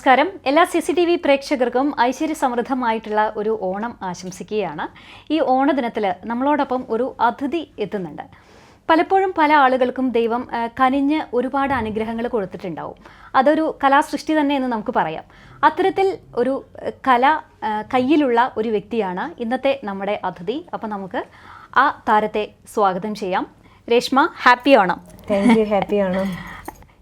നമസ്കാരം. എല്ലാ C C T V പ്രേക്ഷകർക്കും ഐശ്വര്യസമൃദ്ധമായിട്ടുള്ള ഒരു ഓണം ആശംസിക്കുകയാണ്. ഈ ഓണദിനത്തിൽ നമ്മളോടൊപ്പം ഒരു അതിഥി എത്തുന്നുണ്ട്. പലപ്പോഴും പല ആളുകൾക്കും ദൈവം കനിഞ്ഞ് ഒരുപാട് അനുഗ്രഹങ്ങൾ കൊടുത്തിട്ടുണ്ടാവും. അതൊരു കലാസൃഷ്ടി തന്നെ എന്ന് നമുക്ക് പറയാം. അത്തരത്തിൽ ഒരു കല കയ്യിലുള്ള ഒരു വ്യക്തിയാണ് ഇന്നത്തെ നമ്മുടെ അതിഥി. അപ്പോൾ നമുക്ക് ആ താരത്തെ സ്വാഗതം ചെയ്യാം. Reshma happy Onam. Thank you happy ആണോ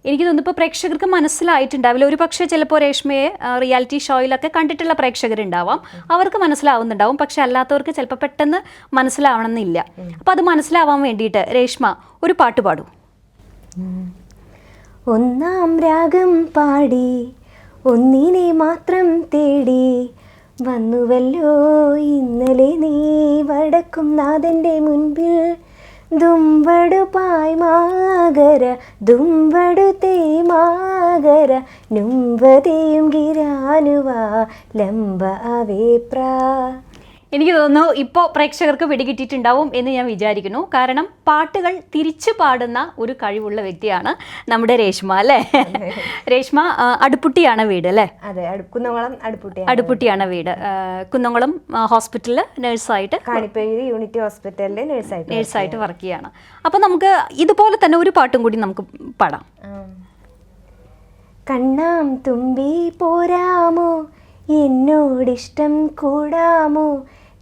എനിക്ക് തോന്നുന്നു ഇപ്പോൾ പ്രേക്ഷകർക്ക് മനസ്സിലായിട്ടുണ്ടാവില്ല. ഒരു പക്ഷേ ചിലപ്പോൾ രേഷ്മയെ റിയാലിറ്റി ഷോയിലൊക്കെ കണ്ടിട്ടുള്ള പ്രേക്ഷകരുണ്ടാവാം. അവർക്ക് മനസ്സിലാവുന്നുണ്ടാവും. പക്ഷെ അല്ലാത്തവർക്ക് ചിലപ്പോൾ പെട്ടെന്ന് മനസ്സിലാവണമെന്നില്ല. അപ്പോൾ അത് മനസ്സിലാവാൻ വേണ്ടിയിട്ട് രേഷ്മ ഒരു പാട്ട് പാടൂ. ഒന്നാം രാഗം പാടി ഒന്നിനെ മാത്രം തേടി വന്നുവല്ലോ ഇന്നലെ നീ വടക്കും നാഥന്റെ മുൻപിൽ ദുംവടു പായ്മാകര ദുംവടു തേമാകര നുംവതയും ഗിരാനുവാ ലംബ അവേപ്രാ എനിക്ക് തോന്നുന്നു ഇപ്പോൾ പ്രേക്ഷകർക്ക് പിടികിട്ടിയിട്ടുണ്ടാവും എന്ന് ഞാൻ വിചാരിക്കുന്നു. കാരണം പാട്ടുകൾ തിരിച്ചു പാടുന്ന ഒരു കഴിവുള്ള വ്യക്തിയാണ് നമ്മുടെ രേഷ്മ അല്ലേ? രേഷ്മ അടുപ്പുട്ടിയാണ് വീട് അല്ലേ? അതെ കുന്നംകുളം അടുപ്പുട്ടി അടുപ്പുട്ടിയാണ് വീട്. കുന്നംകുളം ഹോസ്പിറ്റലിൽ ഹോസ്പിറ്റലിൽ നഴ്സായിട്ട് കാണിപ്പേരി യൂണിറ്റി ഹോസ്പിറ്റലിലെ നേഴ്സായിട്ട് നേഴ്സായിട്ട് വർക്ക് ചെയ്യാണ്. അപ്പോൾ നമുക്ക് ഇതുപോലെ തന്നെ ഒരു പാട്ടും കൂടി നമുക്ക് പാടാം. കണ്ണാം തുമ്പി പോരാമോ? എന്നോടിഷ്ടം കൂടാമോ?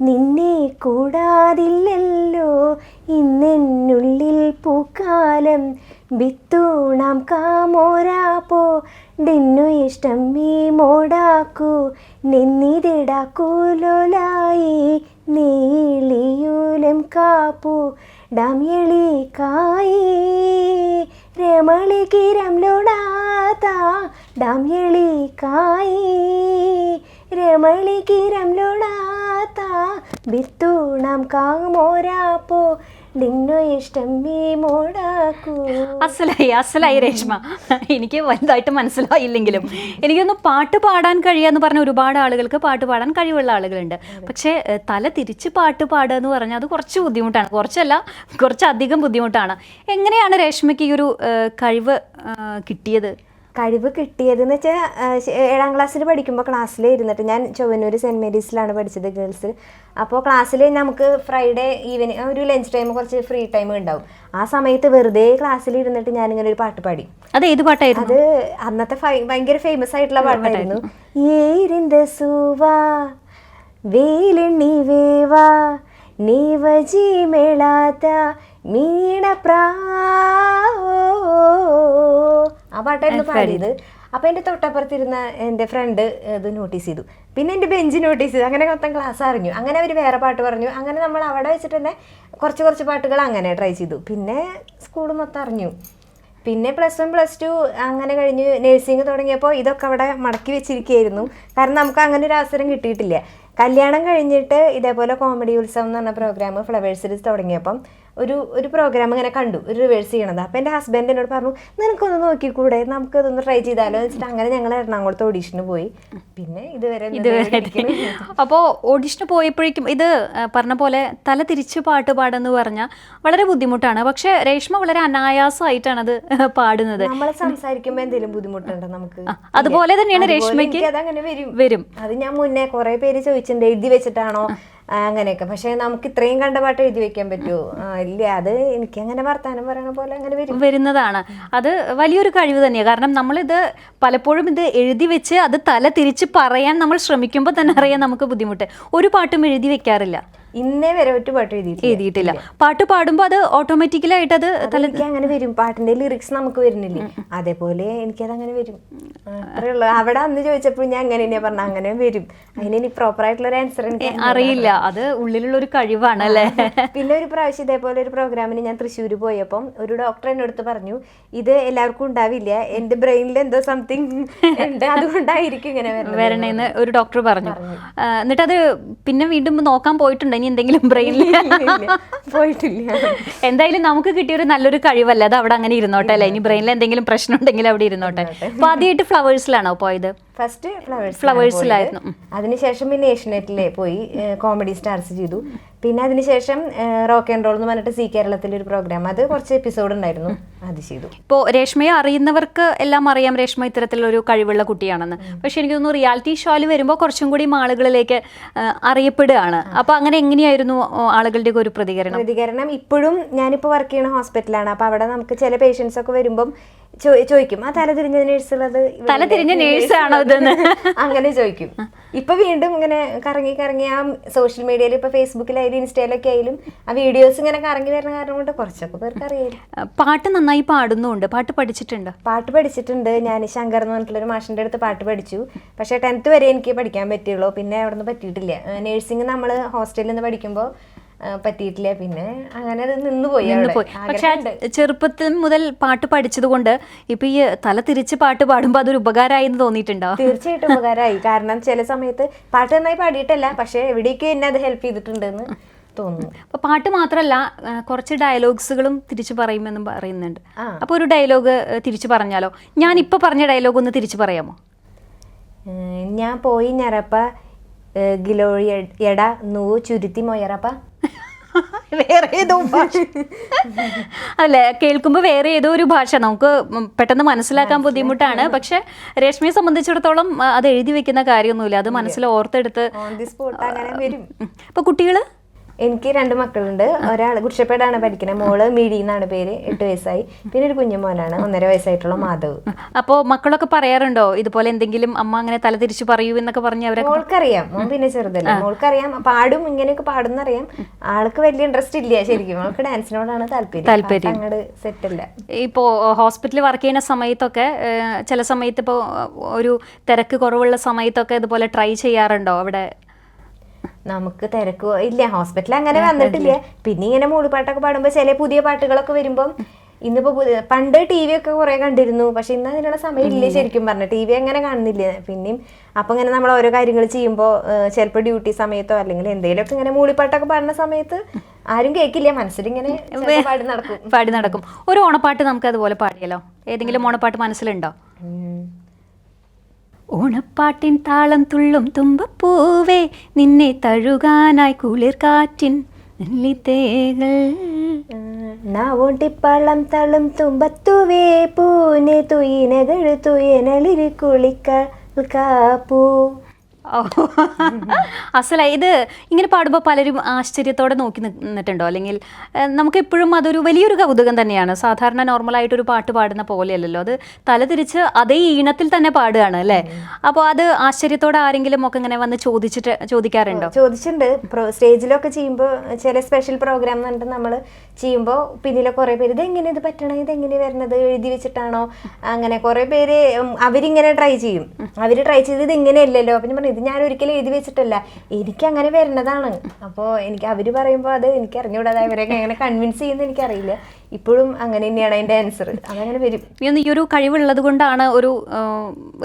നിന്നെ കൂടാതില്ലല്ലോ. ഇന്നെന്നുള്ളിൽ പൂക്കാലം വിത്തൂണാം കാമോരാപ്പോ ഡിന്നു ഇഷ്ടം മീ മോടാക്കൂ. നിന്നിതിടാക്കൂലോലായി നീളിയൂലം കാപ്പു. ഡാമ്യളി കായി രമളികിരം ലോടാത്ത ഡാമ്യളി കായി രമളികിരം ലോടാത്ത ബിത്തൂണം കാമോരാപ്പോ അസലായി അസലായി രേഷ്മ. എനിക്ക് വലുതായിട്ട് മനസ്സിലായില്ലെങ്കിലും എനിക്കൊന്ന് പാട്ട് പാടാൻ കഴിയാന്ന് പറഞ്ഞ ഒരുപാട് ആളുകൾക്ക് പാട്ട് പാടാൻ കഴിവുള്ള ആളുകളുണ്ട്. പക്ഷേ തല തിരിച്ച് പാട്ട് പാടുക എന്ന് പറഞ്ഞാൽ അത് കുറച്ച് ബുദ്ധിമുട്ടാണ്. കുറച്ചല്ല കുറച്ചധികം ബുദ്ധിമുട്ടാണ്. എങ്ങനെയാണ് രേഷ്മയ്ക്ക് ഈ ഒരു കഴിവ് കിട്ടിയത്? കഴിവ് കിട്ടിയതെന്ന് വെച്ചാൽ ഏഴാം ക്ലാസ്സിൽ പഠിക്കുമ്പോൾ ക്ലാസ്സിൽ ഇരുന്നിട്ട് ഞാൻ ചൊവ്വന്നൂർ സെന്റ് മേരീസിലാണ് പഠിച്ചത് ഗേൾസ്. അപ്പോൾ ക്ലാസ്സിൽ നമുക്ക് ഫ്രൈഡേ ഈവനിങ് ഒരു ലഞ്ച് ടൈം കുറച്ച് ഫ്രീ ടൈം ഉണ്ടാവും. ആ സമയത്ത് വെറുതെ ക്ലാസ്സിൽ ഇരുന്നിട്ട് ഞാനിങ്ങനെ ഒരു പാട്ട് പാടി. അത് ഏത് പാട്ടായിരുന്നു? അത് അന്നത്തെ ഭയങ്കര ഫേമസ് ആയിട്ടുള്ള പാട്ടായിരുന്നു. ഏരിന്റെ സൂവാ വേലെണ്ണി വേവാ നീവജി മേളാത്ത മീണപ്രാ. ആ പാട്ടായിരുന്നു പാടിയത്. അപ്പൊ എന്റെ തൊട്ടപ്പുറത്തിരുന്ന എന്റെ ഫ്രണ്ട് ഇത് നോട്ടീസ് ചെയ്തു. പിന്നെ എന്റെ ബെഞ്ച് നോട്ടീസ് ചെയ്തു. അങ്ങനെ മൊത്തം ക്ലാസ് അറിഞ്ഞു. അങ്ങനെ അവർ വേറെ പാട്ട് പറഞ്ഞു. അങ്ങനെ നമ്മൾ അവിടെ വെച്ചിട്ട് തന്നെ കുറച്ച് കുറച്ച് പാട്ടുകൾ അങ്ങനെ ട്രൈ ചെയ്തു. പിന്നെ സ്കൂൾ മൊത്തം അറിഞ്ഞു. പിന്നെ പ്ലസ് വൺ പ്ലസ് ടു അങ്ങനെ കഴിഞ്ഞ് നഴ്സിംഗ് തുടങ്ങിയപ്പോൾ ഇതൊക്കെ അവിടെ മടക്കി വെച്ചിരിക്കുകയായിരുന്നു. കാരണം നമുക്ക് അങ്ങനെ ഒരു അവസരം കിട്ടിയിട്ടില്ല. കല്യാണം കഴിഞ്ഞിട്ട് ഇതേപോലെ കോമഡി ഉത്സവം എന്ന് പറഞ്ഞ പ്രോഗ്രാം ഫ്ലവേഴ്സിൽ തുടങ്ങിയപ്പം ഒരു ഒരു പ്രോഗ്രാം ഇങ്ങനെ കണ്ടു ഒരു റിവേഴ്സ് ചെയ്യണത്. അപ്പം എന്റെ ഹസ്ബൻഡ് എന്നോട് പറഞ്ഞു നിനക്കൊന്ന് നോക്കിക്കൂടെ? നമുക്ക് അതൊന്ന് ട്രൈ ചെയ്താലോ? എന്ന് വെച്ചിട്ട് അങ്ങനെ ഞങ്ങൾ എറണാകുളത്ത് ഓഡീഷന് പോയി. പിന്നെ ഇതുവരെ ഇതുവരെ. അപ്പോൾ ഓഡീഷന് പോയപ്പോഴേക്കും ഇത് പറഞ്ഞ പോലെ തല തിരിച്ച് പാട്ട് പാടുന്നു പറഞ്ഞാൽ വളരെ ബുദ്ധിമുട്ടാണ്. പക്ഷെ രേഷ്മ വളരെ അനായാസമായിട്ടാണ് അത് പാടുന്നത്. നമ്മൾ സംസാരിക്കുമ്പോൾ എന്തെങ്കിലും ബുദ്ധിമുട്ടുണ്ടോ നമുക്ക്? അതുപോലെ തന്നെയാണ് രേഷ്മയ്ക്ക് വരും. വരും. അത് ഞാൻ മുന്നേ കുറെ പേര് ചോദിച്ചിട്ടുണ്ട് എഴുതി വെച്ചിട്ടാണോ? അങ്ങനെയൊക്കെ. പക്ഷെ നമുക്ക് ഇത്രയും കണ്ട പാട്ട് എഴുതി വെക്കാൻ പറ്റുമോ ഇല്ല അത് എനിക്ക് അങ്ങനെ വർത്താനം പറയണ പോലെ അങ്ങനെ വരും. വരുന്നതാണ്. അത് വലിയൊരു കഴിവ് തന്നെയാണ് കാരണം നമ്മളിത് പലപ്പോഴും ഇത് എഴുതി വെച്ച് അത് തല തിരിച്ച് പറയാൻ നമ്മൾ ശ്രമിക്കുമ്പോൾ തന്നെ അറിയാൻ നമുക്ക് ബുദ്ധിമുട്ട്. ഒരു പാട്ടും എഴുതി വെക്കാറില്ല. ഇന്നേ വരെ ഒറ്റ പാട്ട് എഴുതിയിട്ടില്ല. എഴുതിയിട്ടില്ല. പാട്ട് പാടുമ്പോൾ അത് ഓട്ടോമാറ്റിക്കലായിട്ട് അത് എനിക്ക് അങ്ങനെ വരും. പാട്ടിന്റെ ലിറിക്സ് നമുക്ക് വരുന്നില്ലേ? അതേപോലെ എനിക്കത് അങ്ങനെ വരും. ആ, അത്രേ ഉള്ളൂ. അവിടെ അന്ന് ചോദിച്ചപ്പോൾ ഞാൻ അങ്ങനെ തന്നെയാ പറഞ്ഞ അങ്ങനെ വരും. അതിന് ഇനി പ്രോപ്പർ ആയിട്ടുള്ള ഒരു ആൻസർ എനിക്ക് അറിയില്ല. അത് ഉള്ളിലുള്ള ഒരു കഴിവാണ് അല്ലേ പിന്നെ ഒരു പ്രാവശ്യം ഇതേപോലെ ഒരു പ്രോഗ്രാമിന് ഞാൻ തൃശ്ശൂർ പോയപ്പം ഒരു ഡോക്ടർ എന്നോട് അടുത്ത് പറഞ്ഞു ഇത് എല്ലാവർക്കും ഉണ്ടാവില്ല. എന്റെ ബ്രെയിനിൽ എന്തോ സംതിങ് ഉണ്ട്. അതുകൊണ്ടായിരിക്കും ഇങ്ങനെ വരുന്നത് വരണേന്ന് ഒരു ഡോക്ടർ പറഞ്ഞു. എന്നിട്ട് അത് പിന്നെ വീണ്ടും നോക്കാൻ പോയിട്ടുണ്ട്. ഇനി എന്തെങ്കിലും ബ്രെയിനിൽ പോയിട്ടില്ല. എന്തായാലും നമുക്ക് കിട്ടിയ ഒരു നല്ലൊരു കഴിവല്ല? അത് അവിടെ അങ്ങനെ ഇരുന്നോട്ടെ അല്ലേ? ഇനി ബ്രെയിനിൽ എന്തെങ്കിലും പ്രശ്നം ഉണ്ടെങ്കിൽ അവിടെ ഇരുന്നോട്ടെ. അപ്പൊ ആദ്യമായിട്ട് ഫ്ലവേഴ്സിലാണോ പോയത്? ഫസ്റ്റ് ഫ്ലവേഴ്സ് ഫ്ലവേഴ്സിലായിരുന്നു. അതിനുശേഷം പിന്നെ ഏഷ്യനെറ്റിൽ പോയി കോമഡി സ്റ്റാർസ് ചെയ്തു. പിന്നെ അതിനുശേഷം റോക്ക് ആൻഡ് റോൾ എന്ന് പറഞ്ഞിട്ട് സി കേരളത്തിലെ ഒരു പ്രോഗ്രാം അത് കുറച്ച് എപ്പിസോഡ് ഉണ്ടായിരുന്നു. അത് ചെയ്തു. ഇപ്പോൾ രേഷ്മയെ അറിയുന്നവർക്ക് എല്ലാം അറിയാം രേഷ്മ ഇത്തരത്തിലൊരു കഴിവുള്ള കുട്ടിയാണെന്ന്. പക്ഷെ എനിക്ക് തോന്നുന്നു റിയാലിറ്റി ഷോയിൽ വരുമ്പോൾ കുറച്ചും കൂടി ആളുകളിലേക്ക് അറിയപ്പെടുകയാണ്. അപ്പോൾ അങ്ങനെ എങ്ങനെയായിരുന്നു ആളുകളുടെ ഒരു പ്രതികരണം? പ്രതികരണം ഇപ്പോഴും ഞാനിപ്പോൾ വർക്ക് ചെയ്യുന്ന ഹോസ്പിറ്റലാണ് അപ്പോൾ അവിടെ നമുക്ക് ചില പേഷ്യൻസ് ഒക്കെ വരുമ്പം ചോദിക്കും ആ തല തിരിഞ്ഞ നേഴ്സ് ഉള്ളത് തല തിരിഞ്ഞ നേഴ്സാണോ ആണോ ഇതെന്ന്? അങ്ങനെ ചോദിക്കും. ഇപ്പൊ വീണ്ടും ഇങ്ങനെ കറങ്ങി കറങ്ങി ആ സോഷ്യൽ മീഡിയയിൽ ഇപ്പൊ ഫേസ്ബുക്കിലായാലും ഇൻസ്റ്റയിലൊക്കെ ആയാലും ആ വീഡിയോസ് ഇങ്ങനെ കറങ്ങി വരുന്ന കാരണം കൊണ്ട് കുറച്ചൊക്കെ പേർക്ക് അറിയാം പാട്ട് നന്നായി പാടുന്നുണ്ട്. പാട്ട് പഠിച്ചിട്ടുണ്ട്? പാട്ട് പഠിച്ചിട്ടുണ്ട്. ഞാൻ ശങ്കർ എന്ന് പറഞ്ഞിട്ടുള്ളൊരു മാഷിന്റെ അടുത്ത് പാട്ട് പഠിച്ചു. പക്ഷേ ടെൻത്ത് വരെ എനിക്ക് പഠിക്കാൻ പറ്റിയുള്ളൂ. പിന്നെ അവിടെ നിന്ന് പറ്റിയിട്ടില്ല നേഴ്സിംഗ് നമ്മൾ ഹോസ്റ്റലിൽ നിന്ന് പഠിക്കുമ്പോൾ പറ്റിയിട്ടില്ല. പിന്നെ അങ്ങനെ അത് നിന്ന് പോയി നിന്ന് പോയി പക്ഷെ ചെറുപ്പത്തിൽ മുതൽ പാട്ട് പഠിച്ചത് കൊണ്ട് ഇപ്പൊ ഈ തല തിരിച്ച് പാട്ട് പാടുമ്പോൾ അതൊരു ഉപകാരമായി എന്ന് തോന്നിയിട്ടുണ്ടോ? തീർച്ചയായിട്ടും ഉപകാരമായി. കാരണം ചില സമയത്ത് പാട്ട് നന്നായി പാടിയിട്ടല്ല. പക്ഷെ എവിടേക്ക് എന്നെ അത് ഹെൽപ്പ് ചെയ്തിട്ടുണ്ടെന്ന്. തോന്നുന്നു. അപ്പൊ പാട്ട് മാത്രമല്ല കുറച്ച് ഡയലോഗ്സുകളും തിരിച്ചു പറയുമെന്നും പറയുന്നുണ്ട്. അപ്പോൾ അപ്പൊ ഒരു ഡയലോഗ് തിരിച്ചു പറഞ്ഞാലോ? ഞാൻ ഇപ്പൊ പറഞ്ഞ ഡയലോഗ് ഒന്ന് തിരിച്ചു പറയാമോ? ഞാൻ പോയി ഞറപ്പ ഗിലോഴി എട നൂ ചുരുത്തി മൊയറപ്പ വേറെ ഏതോ ഭാഷ. അല്ലെ കേൾക്കുമ്പോൾ വേറെ ഏതോ ഒരു ഭാഷ. നമുക്ക് പെട്ടെന്ന് മനസ്സിലാക്കാൻ ബുദ്ധിമുട്ടാണ്. പക്ഷെ രേഷ്മയെ സംബന്ധിച്ചിടത്തോളം അത് എഴുതി വെക്കുന്ന കാര്യമൊന്നുമില്ല. അത് മനസ്സിൽ ഓർത്തെടുത്ത് ഇപ്പൊ ദി അപ്പൊ എനിക്ക് രണ്ട് മക്കളുണ്ട്. ഒരാൾ കുരിശപ്പേടാണ് പഠിക്കുന്നത് മോൾ മിഴി എന്നാണ് പേര്. എട്ട് വയസ്സായി. പിന്നെ ഒരു കുഞ്ഞു മോനാണ്. ഒന്നര വയസ്സായിട്ടുള്ള മാധവ്. അപ്പോൾ മക്കളൊക്കെ പറയാറുണ്ടോ? ഇതുപോലെ എന്തെങ്കിലും അമ്മ അങ്ങനെ തല തിരിച്ചു പറയൂ എന്നൊക്കെ പറഞ്ഞ് അവരെ മോൾക്കറിയാം. മോൻ പിന്നെ ചെറുതല്ല. മോൾക്കറിയാം. പാടും ഇങ്ങനെയൊക്കെ പാടുന്നറിയാം. ആൾക്ക് വലിയ ഇൻട്രസ്റ്റ് ഇല്ല ശരിക്കും. മോൾക്ക് ഡാൻസിനോടാണ് താല്പര്യം. താല്പര്യം. അങ്ങോട്ട് സെറ്റ് അല്ല ഇപ്പോൾ ഹോസ്പിറ്റലിൽ വർക്ക് ചെയ്യുന്ന സമയത്തൊക്കെ ചില സമയത്ത് ഇപ്പോ ഒരു തിരക്ക് കുറവുള്ള സമയത്തൊക്കെ ഇതുപോലെ ട്രൈ ചെയ്യാറുണ്ടോ അവിടെ? നമുക്ക് തിരക്ക് ഇല്ല. ഹോസ്പിറ്റലിൽ അങ്ങനെ വന്നിട്ടില്ല. പിന്നെ ഇങ്ങനെ മൂളിപ്പാട്ടൊക്കെ പാടുമ്പോൾ ചില പുതിയ പാട്ടുകളൊക്കെ വരുമ്പം ഇന്നിപ്പോ പണ്ട് ടി വി ഒക്കെ കുറെ കണ്ടിരുന്നു. പക്ഷെ ഇന്ന് അതിനുള്ള സമയം ഇല്ല ശരിക്കും പറഞ്ഞു ടി വി അങ്ങനെ കാണുന്നില്ല. പിന്നെയും അപ്പൊ ഇങ്ങനെ നമ്മൾ ഓരോ കാര്യങ്ങൾ ചെയ്യുമ്പോൾ ചിലപ്പോൾ ഡ്യൂട്ടി സമയത്തോ അല്ലെങ്കിൽ എന്തെങ്കിലുമൊക്കെ ഇങ്ങനെ മൂളിപ്പാട്ടൊക്കെ പാടുന്ന സമയത്ത് ആരും കേൾക്കില്ല മനസ്സിൽ ഇങ്ങനെ പാടി നടക്കും. പാടി നടക്കും. ഒരു ഓണപ്പാട്ട് നമുക്ക് അതുപോലെ പാടിയല്ലോ ഏതെങ്കിലും ഓണപ്പാട്ട് മനസ്സിലുണ്ടോ. ഓണപ്പാട്ടിൻ താളം തുള്ളും തുമ്പപ്പൂവേ നിന്നെ തഴുകാനായി കുളിർ കാറ്റിൻ നെല്ലിത്തേകൾ നാവോട്ടിപ്പള്ളം തളം തുമ്പത്തുവേ പൂനെ തുയിനകൾ തുയനളിരി കുളിക്ക കാപ്പൂ. അസല ഇത് ഇങ്ങനെ പാടുമ്പോൾ പലരും ആശ്ചര്യത്തോടെ നോക്കി നിന്നിട്ടുണ്ടോ? അല്ലെങ്കിൽ നമുക്ക് എപ്പോഴും അതൊരു വലിയൊരു കൗതുകം തന്നെയാണ്. സാധാരണ നോർമൽ നോർമലായിട്ടൊരു പാട്ട് പാടുന്ന പോലെയല്ലല്ലോ. അത് തലതിരിച്ച് അതേ ഈണത്തിൽ തന്നെ പാടുകയാണ് അല്ലേ? അപ്പോൾ അത് ആശ്ചര്യത്തോടെ ആരെങ്കിലും ഒക്കെ ഇങ്ങനെ വന്ന് ചോദിച്ചിട്ട് ചോദിക്കാറുണ്ടോ? ചോദിച്ചിട്ടുണ്ട്. സ്റ്റേജിലൊക്കെ ചെയ്യുമ്പോൾ ചില സ്പെഷ്യൽ പ്രോഗ്രാം എന്ന് നമ്മൾ ചെയ്യുമ്പോൾ പിന്നിലെ കുറേ പേര് ഇതെങ്ങനെ ഇത് പറ്റണേ? എങ്ങനെ വരുന്നത് എഴുതി വെച്ചിട്ടാണോ? അങ്ങനെ കുറേ പേര് അവരിങ്ങനെ ട്രൈ ചെയ്യും. അവർ ട്രൈ ചെയ്ത് ഇത് ഇങ്ങനെയല്ലല്ലോ ഞാൻ പറഞ്ഞു ഇത് ഞാൻ ഒരിക്കലും എഴുതി വെച്ചിട്ടല്ല. എനിക്ക് അങ്ങനെ വരുന്നതാണ്. അപ്പോൾ എനിക്ക് അവർ പറയുമ്പോൾ അത് എനിക്ക് അറിഞ്ഞുകൂടാതെ അവരെയൊക്കെ എങ്ങനെ കൺവിൻസ് ചെയ്യുന്ന എനിക്കറിയില്ല. ഇപ്പോഴും അങ്ങനെ തന്നെയാണ് അതിന്റെ ആൻസർ അതങ്ങനെ വരും. ഈ ഒരു കഴിവുള്ളത് കൊണ്ടാണ് ഒരു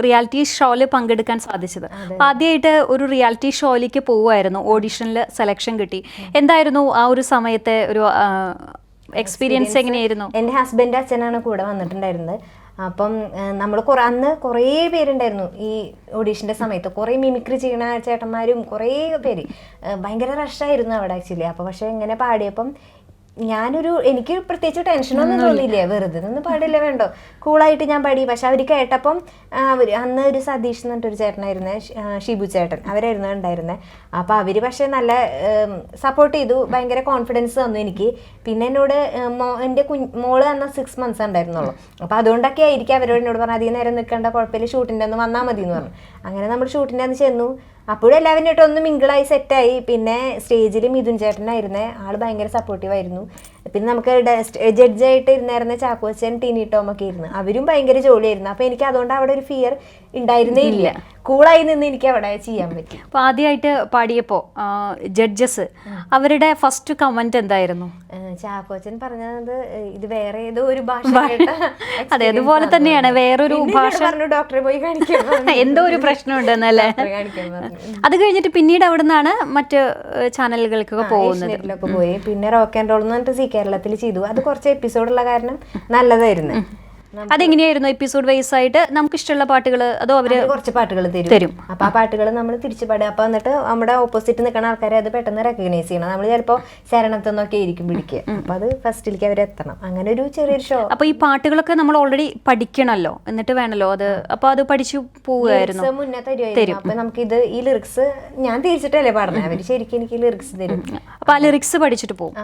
റിയാലിറ്റി ഷോയിൽ പങ്കെടുക്കാൻ സാധിച്ചത്. അപ്പൊ ആദ്യമായിട്ട് ഒരു റിയാലിറ്റി ഷോയിലേക്ക് പോവുമായിരുന്നു ഓഡിഷനിൽ സെലക്ഷൻ കിട്ടി. എന്തായിരുന്നു ആ ഒരു സമയത്തെ ഒരു എക്സ്പീരിയൻസ് എങ്ങനെയായിരുന്നു? എന്റെ ഹസ്ബൻഡ് അച്ഛനാണ് കൂടെ വന്നിട്ടുണ്ടായിരുന്നത്. അപ്പം നമ്മൾ കുറേ അന്ന് കുറേ പേരുണ്ടായിരുന്നു ഈ ഓഡീഷന്റെ സമയത്ത്. കുറേ മിമിക്രി ചെയ്യണ ചേട്ടന്മാരും കുറേ പേര്. ഭയങ്കര റഷായിരുന്നു അവിടെ ആക്ച്വലി അപ്പോൾ പക്ഷേ ഇങ്ങനെ പാടിയപ്പം ഞാനൊരു എനിക്ക് പ്രത്യേകിച്ച് ടെൻഷനൊന്നും തോന്നിയില്ല? വെറുതെ ഒന്നും പാടില്ല വേണ്ടോ? കൂളായിട്ട് ഞാൻ പാടി. പക്ഷെ അവർ കേട്ടപ്പം അവർ അന്ന് ഒരു സതീഷ് എന്ന് പറഞ്ഞിട്ടൊരു ചേട്ടനായിരുന്നേ ഷിബു ചേട്ടൻ. അവരായിരുന്നു ഉണ്ടായിരുന്നത് അപ്പോൾ അവർ പക്ഷേ നല്ല സപ്പോർട്ട് ചെയ്തു. ഭയങ്കര കോൺഫിഡൻസ് തന്നു എനിക്ക്. പിന്നെ എന്നോട് മോ എന്റെ കുഞ്ഞ് മോൾ അന്ന് സിക്സ് മന്ത്സ് ഉണ്ടായിരുന്നുള്ളൂ. അപ്പോൾ അതുകൊണ്ടൊക്കെ ആയിരിക്കും അവരോട് എന്നോട് പറഞ്ഞു അധികം നേരം നിൽക്കേണ്ട കുഴപ്പമില്ല ഷൂട്ടിന്റെ ഒന്ന് വന്നാൽ മതി എന്ന് പറഞ്ഞു. അങ്ങനെ നമ്മൾ ഷൂട്ടിന്റെ അന്ന് ചെന്നു. അപ്പോഴും എല്ലാവരും ഒന്ന് മിങ്കിളായി സെറ്റായി പിന്നെ സ്റ്റേജിൽ മിഥുൻ ചേട്ടനായിരുന്നേ. ആൾ ഭയങ്കര സപ്പോർട്ടീവ് ആയിരുന്നു. പിന്നെ നമുക്ക് ജഡ്ജായിട്ട് ഇരുന്നായിരുന്ന ചാക്കോച്ചൻ ടീനി ടോം ഒക്കെ ഇരുന്നു. അവരും ഭയങ്കര ജോലിയായിരുന്നു. അപ്പൊ എനിക്ക് അതുകൊണ്ട് അവിടെ ഒരു ഫിയർ ഉണ്ടായിരുന്നേ ഇല്ല. കൂളായി നിന്ന് എനിക്ക് അവിടെ ചെയ്യാൻ പറ്റി. അപ്പൊ ആദ്യമായിട്ട് പാടിയപ്പോ ജഡ്ജസ് അവരുടെ ഫസ്റ്റ് കമന്റ് എന്തായിരുന്നു? ചാക്കോച്ചൻ പറഞ്ഞത് ഇത് വേറെ ഏതോ ഒരു ഭാഷ അതെ, അതുപോലെ തന്നെയാണ്. വേറൊരു ഭാഷ- പറഞ്ഞു ഡോക്ടറെ പോയി കാണിക്കാൻ. എന്തോ ഒരു പ്രശ്നം ഉണ്ടെന്നല്ലേ അത് കഴിഞ്ഞിട്ട് പിന്നീട് അവിടെ നിന്നാണ് മറ്റ് ചാനലുകൾക്കൊക്കെ പോകുന്നത്. പോയി. പിന്നെ റോക്ക് ആൻഡ് റോൾ എന്ന് പറഞ്ഞിട്ട് കേരളത്തിൽ ചെയ്തു. അത് കുറച്ച് എപ്പിസോഡുള്ള കാരണം നല്ലതായിരുന്നു. അതെങ്ങനെയായിരുന്നു എപ്പിസോഡ് വൈസ് ആയിട്ട് നമുക്ക് ഇഷ്ടമുള്ള പാട്ടുകൾ അതോ അവർ കുറച്ച് പാട്ടുകൾ തരും. തരും. അപ്പൊ ആ പാട്ടുകൾ നമ്മൾ തിരിച്ചു പാടുക അപ്പൊ എന്നിട്ട് നമ്മുടെ ഓപ്പോസിറ്റ് നിൽക്കുന്ന ആൾക്കാരെ അത് പെട്ടെന്ന് റെക്കഗ്നൈസ് ചെയ്യണം. നമ്മൾ ചിലപ്പോ ശരണത്തെന്നൊക്കെ ആയിരിക്കും പിടിക്കുക. അപ്പൊ അത് ഫസ്റ്റിലേക്ക് അവർ എത്തണം. അങ്ങനെ ഒരു ചെറിയൊരു ഷോ അപ്പൊ ഈ പാട്ടുകളൊക്കെ നമ്മൾ ഓൾറെഡി പഠിക്കണല്ലോ. എന്നിട്ട് വേണല്ലോ അത്. അപ്പൊ അത് പഠിച്ചു പോവുകയായിരുന്നു. മുന്നേ തരും. അപ്പൊ നമുക്ക് ഇത് ഈ ലിറിക്സ് ഞാൻ തിരിച്ചിട്ടല്ലേ പാടുന്നത് അവർ ശരിക്കും എനിക്ക് ലിറിക്സ് തരും. അപ്പൊ ആ ലിറിക്സ് പഠിച്ചിട്ട് പോകും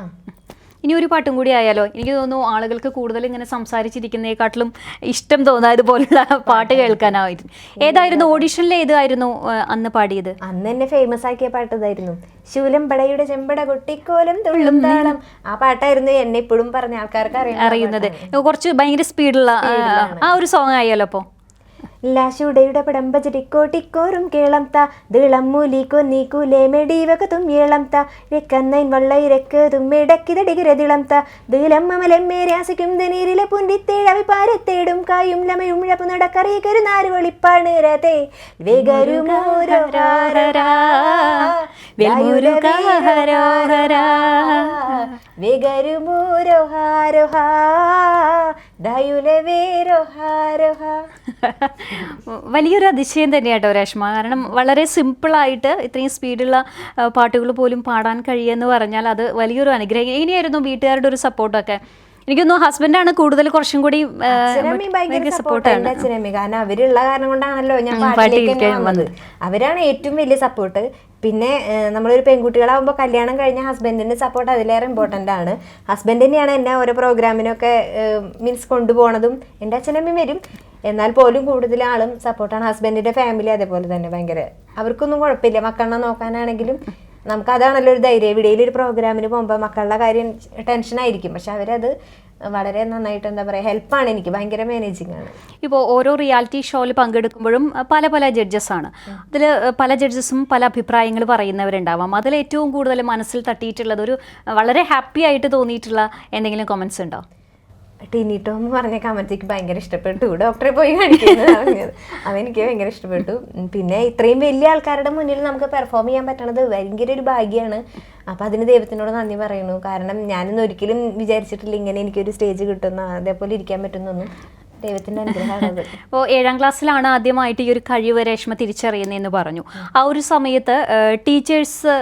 ഇനി ഒരു പാട്ടും കൂടി ആയാലോ? എനിക്ക് തോന്നുന്നു ആളുകൾക്ക് കൂടുതൽ ഇങ്ങനെ സംസാരിച്ചിരിക്കുന്നതിനെക്കാട്ടിലും ഇഷ്ടം തോന്നുക ഇതുപോലുള്ള പാട്ട് കേൾക്കാനായിരുന്നു ഏതായിരുന്നു? ഓഡിഷനിൽ ഏതായിരുന്നു അന്ന് പാടിയത്? അന്ന് എന്നെ ഫേമസ് ആക്കിയ പാട്ട് ഇതായിരുന്നു. ശൂലംപടയുടെ ചെമ്പട കൊട്ടിക്കോലം തുള്ളും താളം. ആ പാട്ടായിരുന്നു എന്നെ ഇപ്പോഴും പറഞ്ഞ ആൾക്കാർക്ക് അറിയാം അറിയുന്നത്. കുറച്ച് ഭയങ്കര സ്പീഡുള്ള ആ ഒരു സോങ് ആയാലോ അപ്പോൾ ലാശുടയുടെ പടമ്പചരിക്കോട്ടിക്കോറും കേളം ത. ദിളം മൂലി കൊന്നി കുലേ മെടീവകതും ഏളം ത. രക്കന്നൈൻ വള്ളയിരക്ക് തുമ്മിടക്കിതടികിരതിളം ത ദിലം അമലം മേരാസിക്കും ദനീരിലെ പുന്തിത്തേഴവി പാരത്തേടും കായും ലമയും ഇഴപ്പു നടക്കറിയക്കൊരു നാല് വെളിപ്പാണ് രതേ വേഗരുമോരോരാരാ വെൽമുരുകാഹരോഹരാ. വേഗരുമോരോഹാരോഹാ. ദയുലവേരോഹാരോഹാ വലിയൊരു അതിശയം തന്നെയാട്ടോ രേഷ്മ. കാരണം വളരെ സിമ്പിളായിട്ട് ഇത്രയും സ്പീഡുള്ള പാട്ടുകൾ പോലും പാടാൻ കഴിയുമെന്ന് പറഞ്ഞാൽ അത് വലിയൊരു അനുഗ്രഹം. ഇനിയായിരുന്നു വീട്ടുകാരുടെ ഒരു സപ്പോർട്ടൊക്കെ. എനിക്കൊന്നു ഹസ്ബൻഡാണ് കൂടുതൽ കുറച്ചും കൂടി ഭയങ്കര സപ്പോർട്ടാണ് കാരണം അവരുള്ള കാരണം കൊണ്ടാണല്ലോ ഞാൻ പാട്ടിലേക്ക് വന്നത്. അവരാണ് ഏറ്റവും വലിയ സപ്പോർട്ട് പിന്നെ നമ്മളൊരു പെൺകുട്ടികളാകുമ്പോൾ കല്യാണം കഴിഞ്ഞ ഹസ്ബൻഡിന്റെ സപ്പോർട്ട് അതിലേറെ ഇമ്പോർട്ടന്റ് ആണ്. ഹസ്ബൻഡ് തന്നെയാണ് എന്നെ ഓരോ പ്രോഗ്രാമിനൊക്കെ മീൻസ് കൊണ്ടുപോകണതും എന്റെ അച്ഛനമ്മയും വരും. എന്നാൽ പോലും കൂടുതൽ ആളും സപ്പോർട്ടാണ് ഹസ്ബൻഡിന്റെ ഫാമിലി അതേപോലെ തന്നെ ഭയങ്കര. അവർക്കൊന്നും കുഴപ്പമില്ല. മക്കളെ നോക്കാനാണെങ്കിലും നമുക്ക് അതാണല്ലോ ഒരു ധൈര്യം. എവിടെയെങ്കിലും ഒരു പ്രോഗ്രാമിന് പോകുമ്പോൾ മക്കളുടെ കാര്യം ടെൻഷൻ ആയിരിക്കും. പക്ഷെ അവരത് വളരെ നന്നായിട്ട് എന്താ പറയുക ഹെൽപ്പാണ് എനിക്ക്. ഭയങ്കര മാനേജിങ് ആണ്. ഇപ്പോൾ ഓരോ റിയാലിറ്റി ഷോയിൽ പങ്കെടുക്കുമ്പോഴും പല പല ജഡ്ജസ് ആണ്. അതിൽ പല ജഡ്ജസും പല അഭിപ്രായങ്ങൾ പറയുന്നവരുണ്ടാവാം. അതിൽ ഏറ്റവും കൂടുതൽ മനസ്സിൽ തട്ടിയിട്ടുള്ളത് ഒരു വളരെ ഹാപ്പി ആയിട്ട് തോന്നിയിട്ടുള്ള എന്തെങ്കിലും കമൻസ് ഉണ്ടോ? ടിനിട്ടോ എന്ന് പറഞ്ഞ കമന്റേക്ക് ഭയങ്കര ഇഷ്ടപ്പെട്ടു. ഡോക്ടറെ പോയി കാണിക്കുന്നത് അതെനിക്ക് ഭയങ്കര ഇഷ്ടപ്പെട്ടു. പിന്നെ ഇത്രയും വലിയ ആൾക്കാരുടെ മുന്നിൽ നമുക്ക് പെർഫോം ചെയ്യാൻ പറ്റണത് ഭയങ്കര ഒരു ഭാഗ്യമാണ് അപ്പൊ അതിന് ദൈവത്തിനോട് നന്ദി പറയുന്നു. കാരണം ഞാനൊന്നും ഒരിക്കലും വിചാരിച്ചിട്ടില്ല ഇങ്ങനെ എനിക്കൊരു സ്റ്റേജ് കിട്ടുന്ന അതേപോലെ ഇരിക്കാൻ പറ്റുന്നൊന്നും ദൈവത്തിന്റെ അപ്പോൾ ഏഴാം ക്ലാസ്സിലാണ് ആദ്യമായിട്ട് ഈ ഒരു കഴിവ് രേഷ്മ തിരിച്ചറിയുന്നതെന്ന് പറഞ്ഞു. ആ ഒരു സമയത്ത് ടീച്ചേഴ്സ്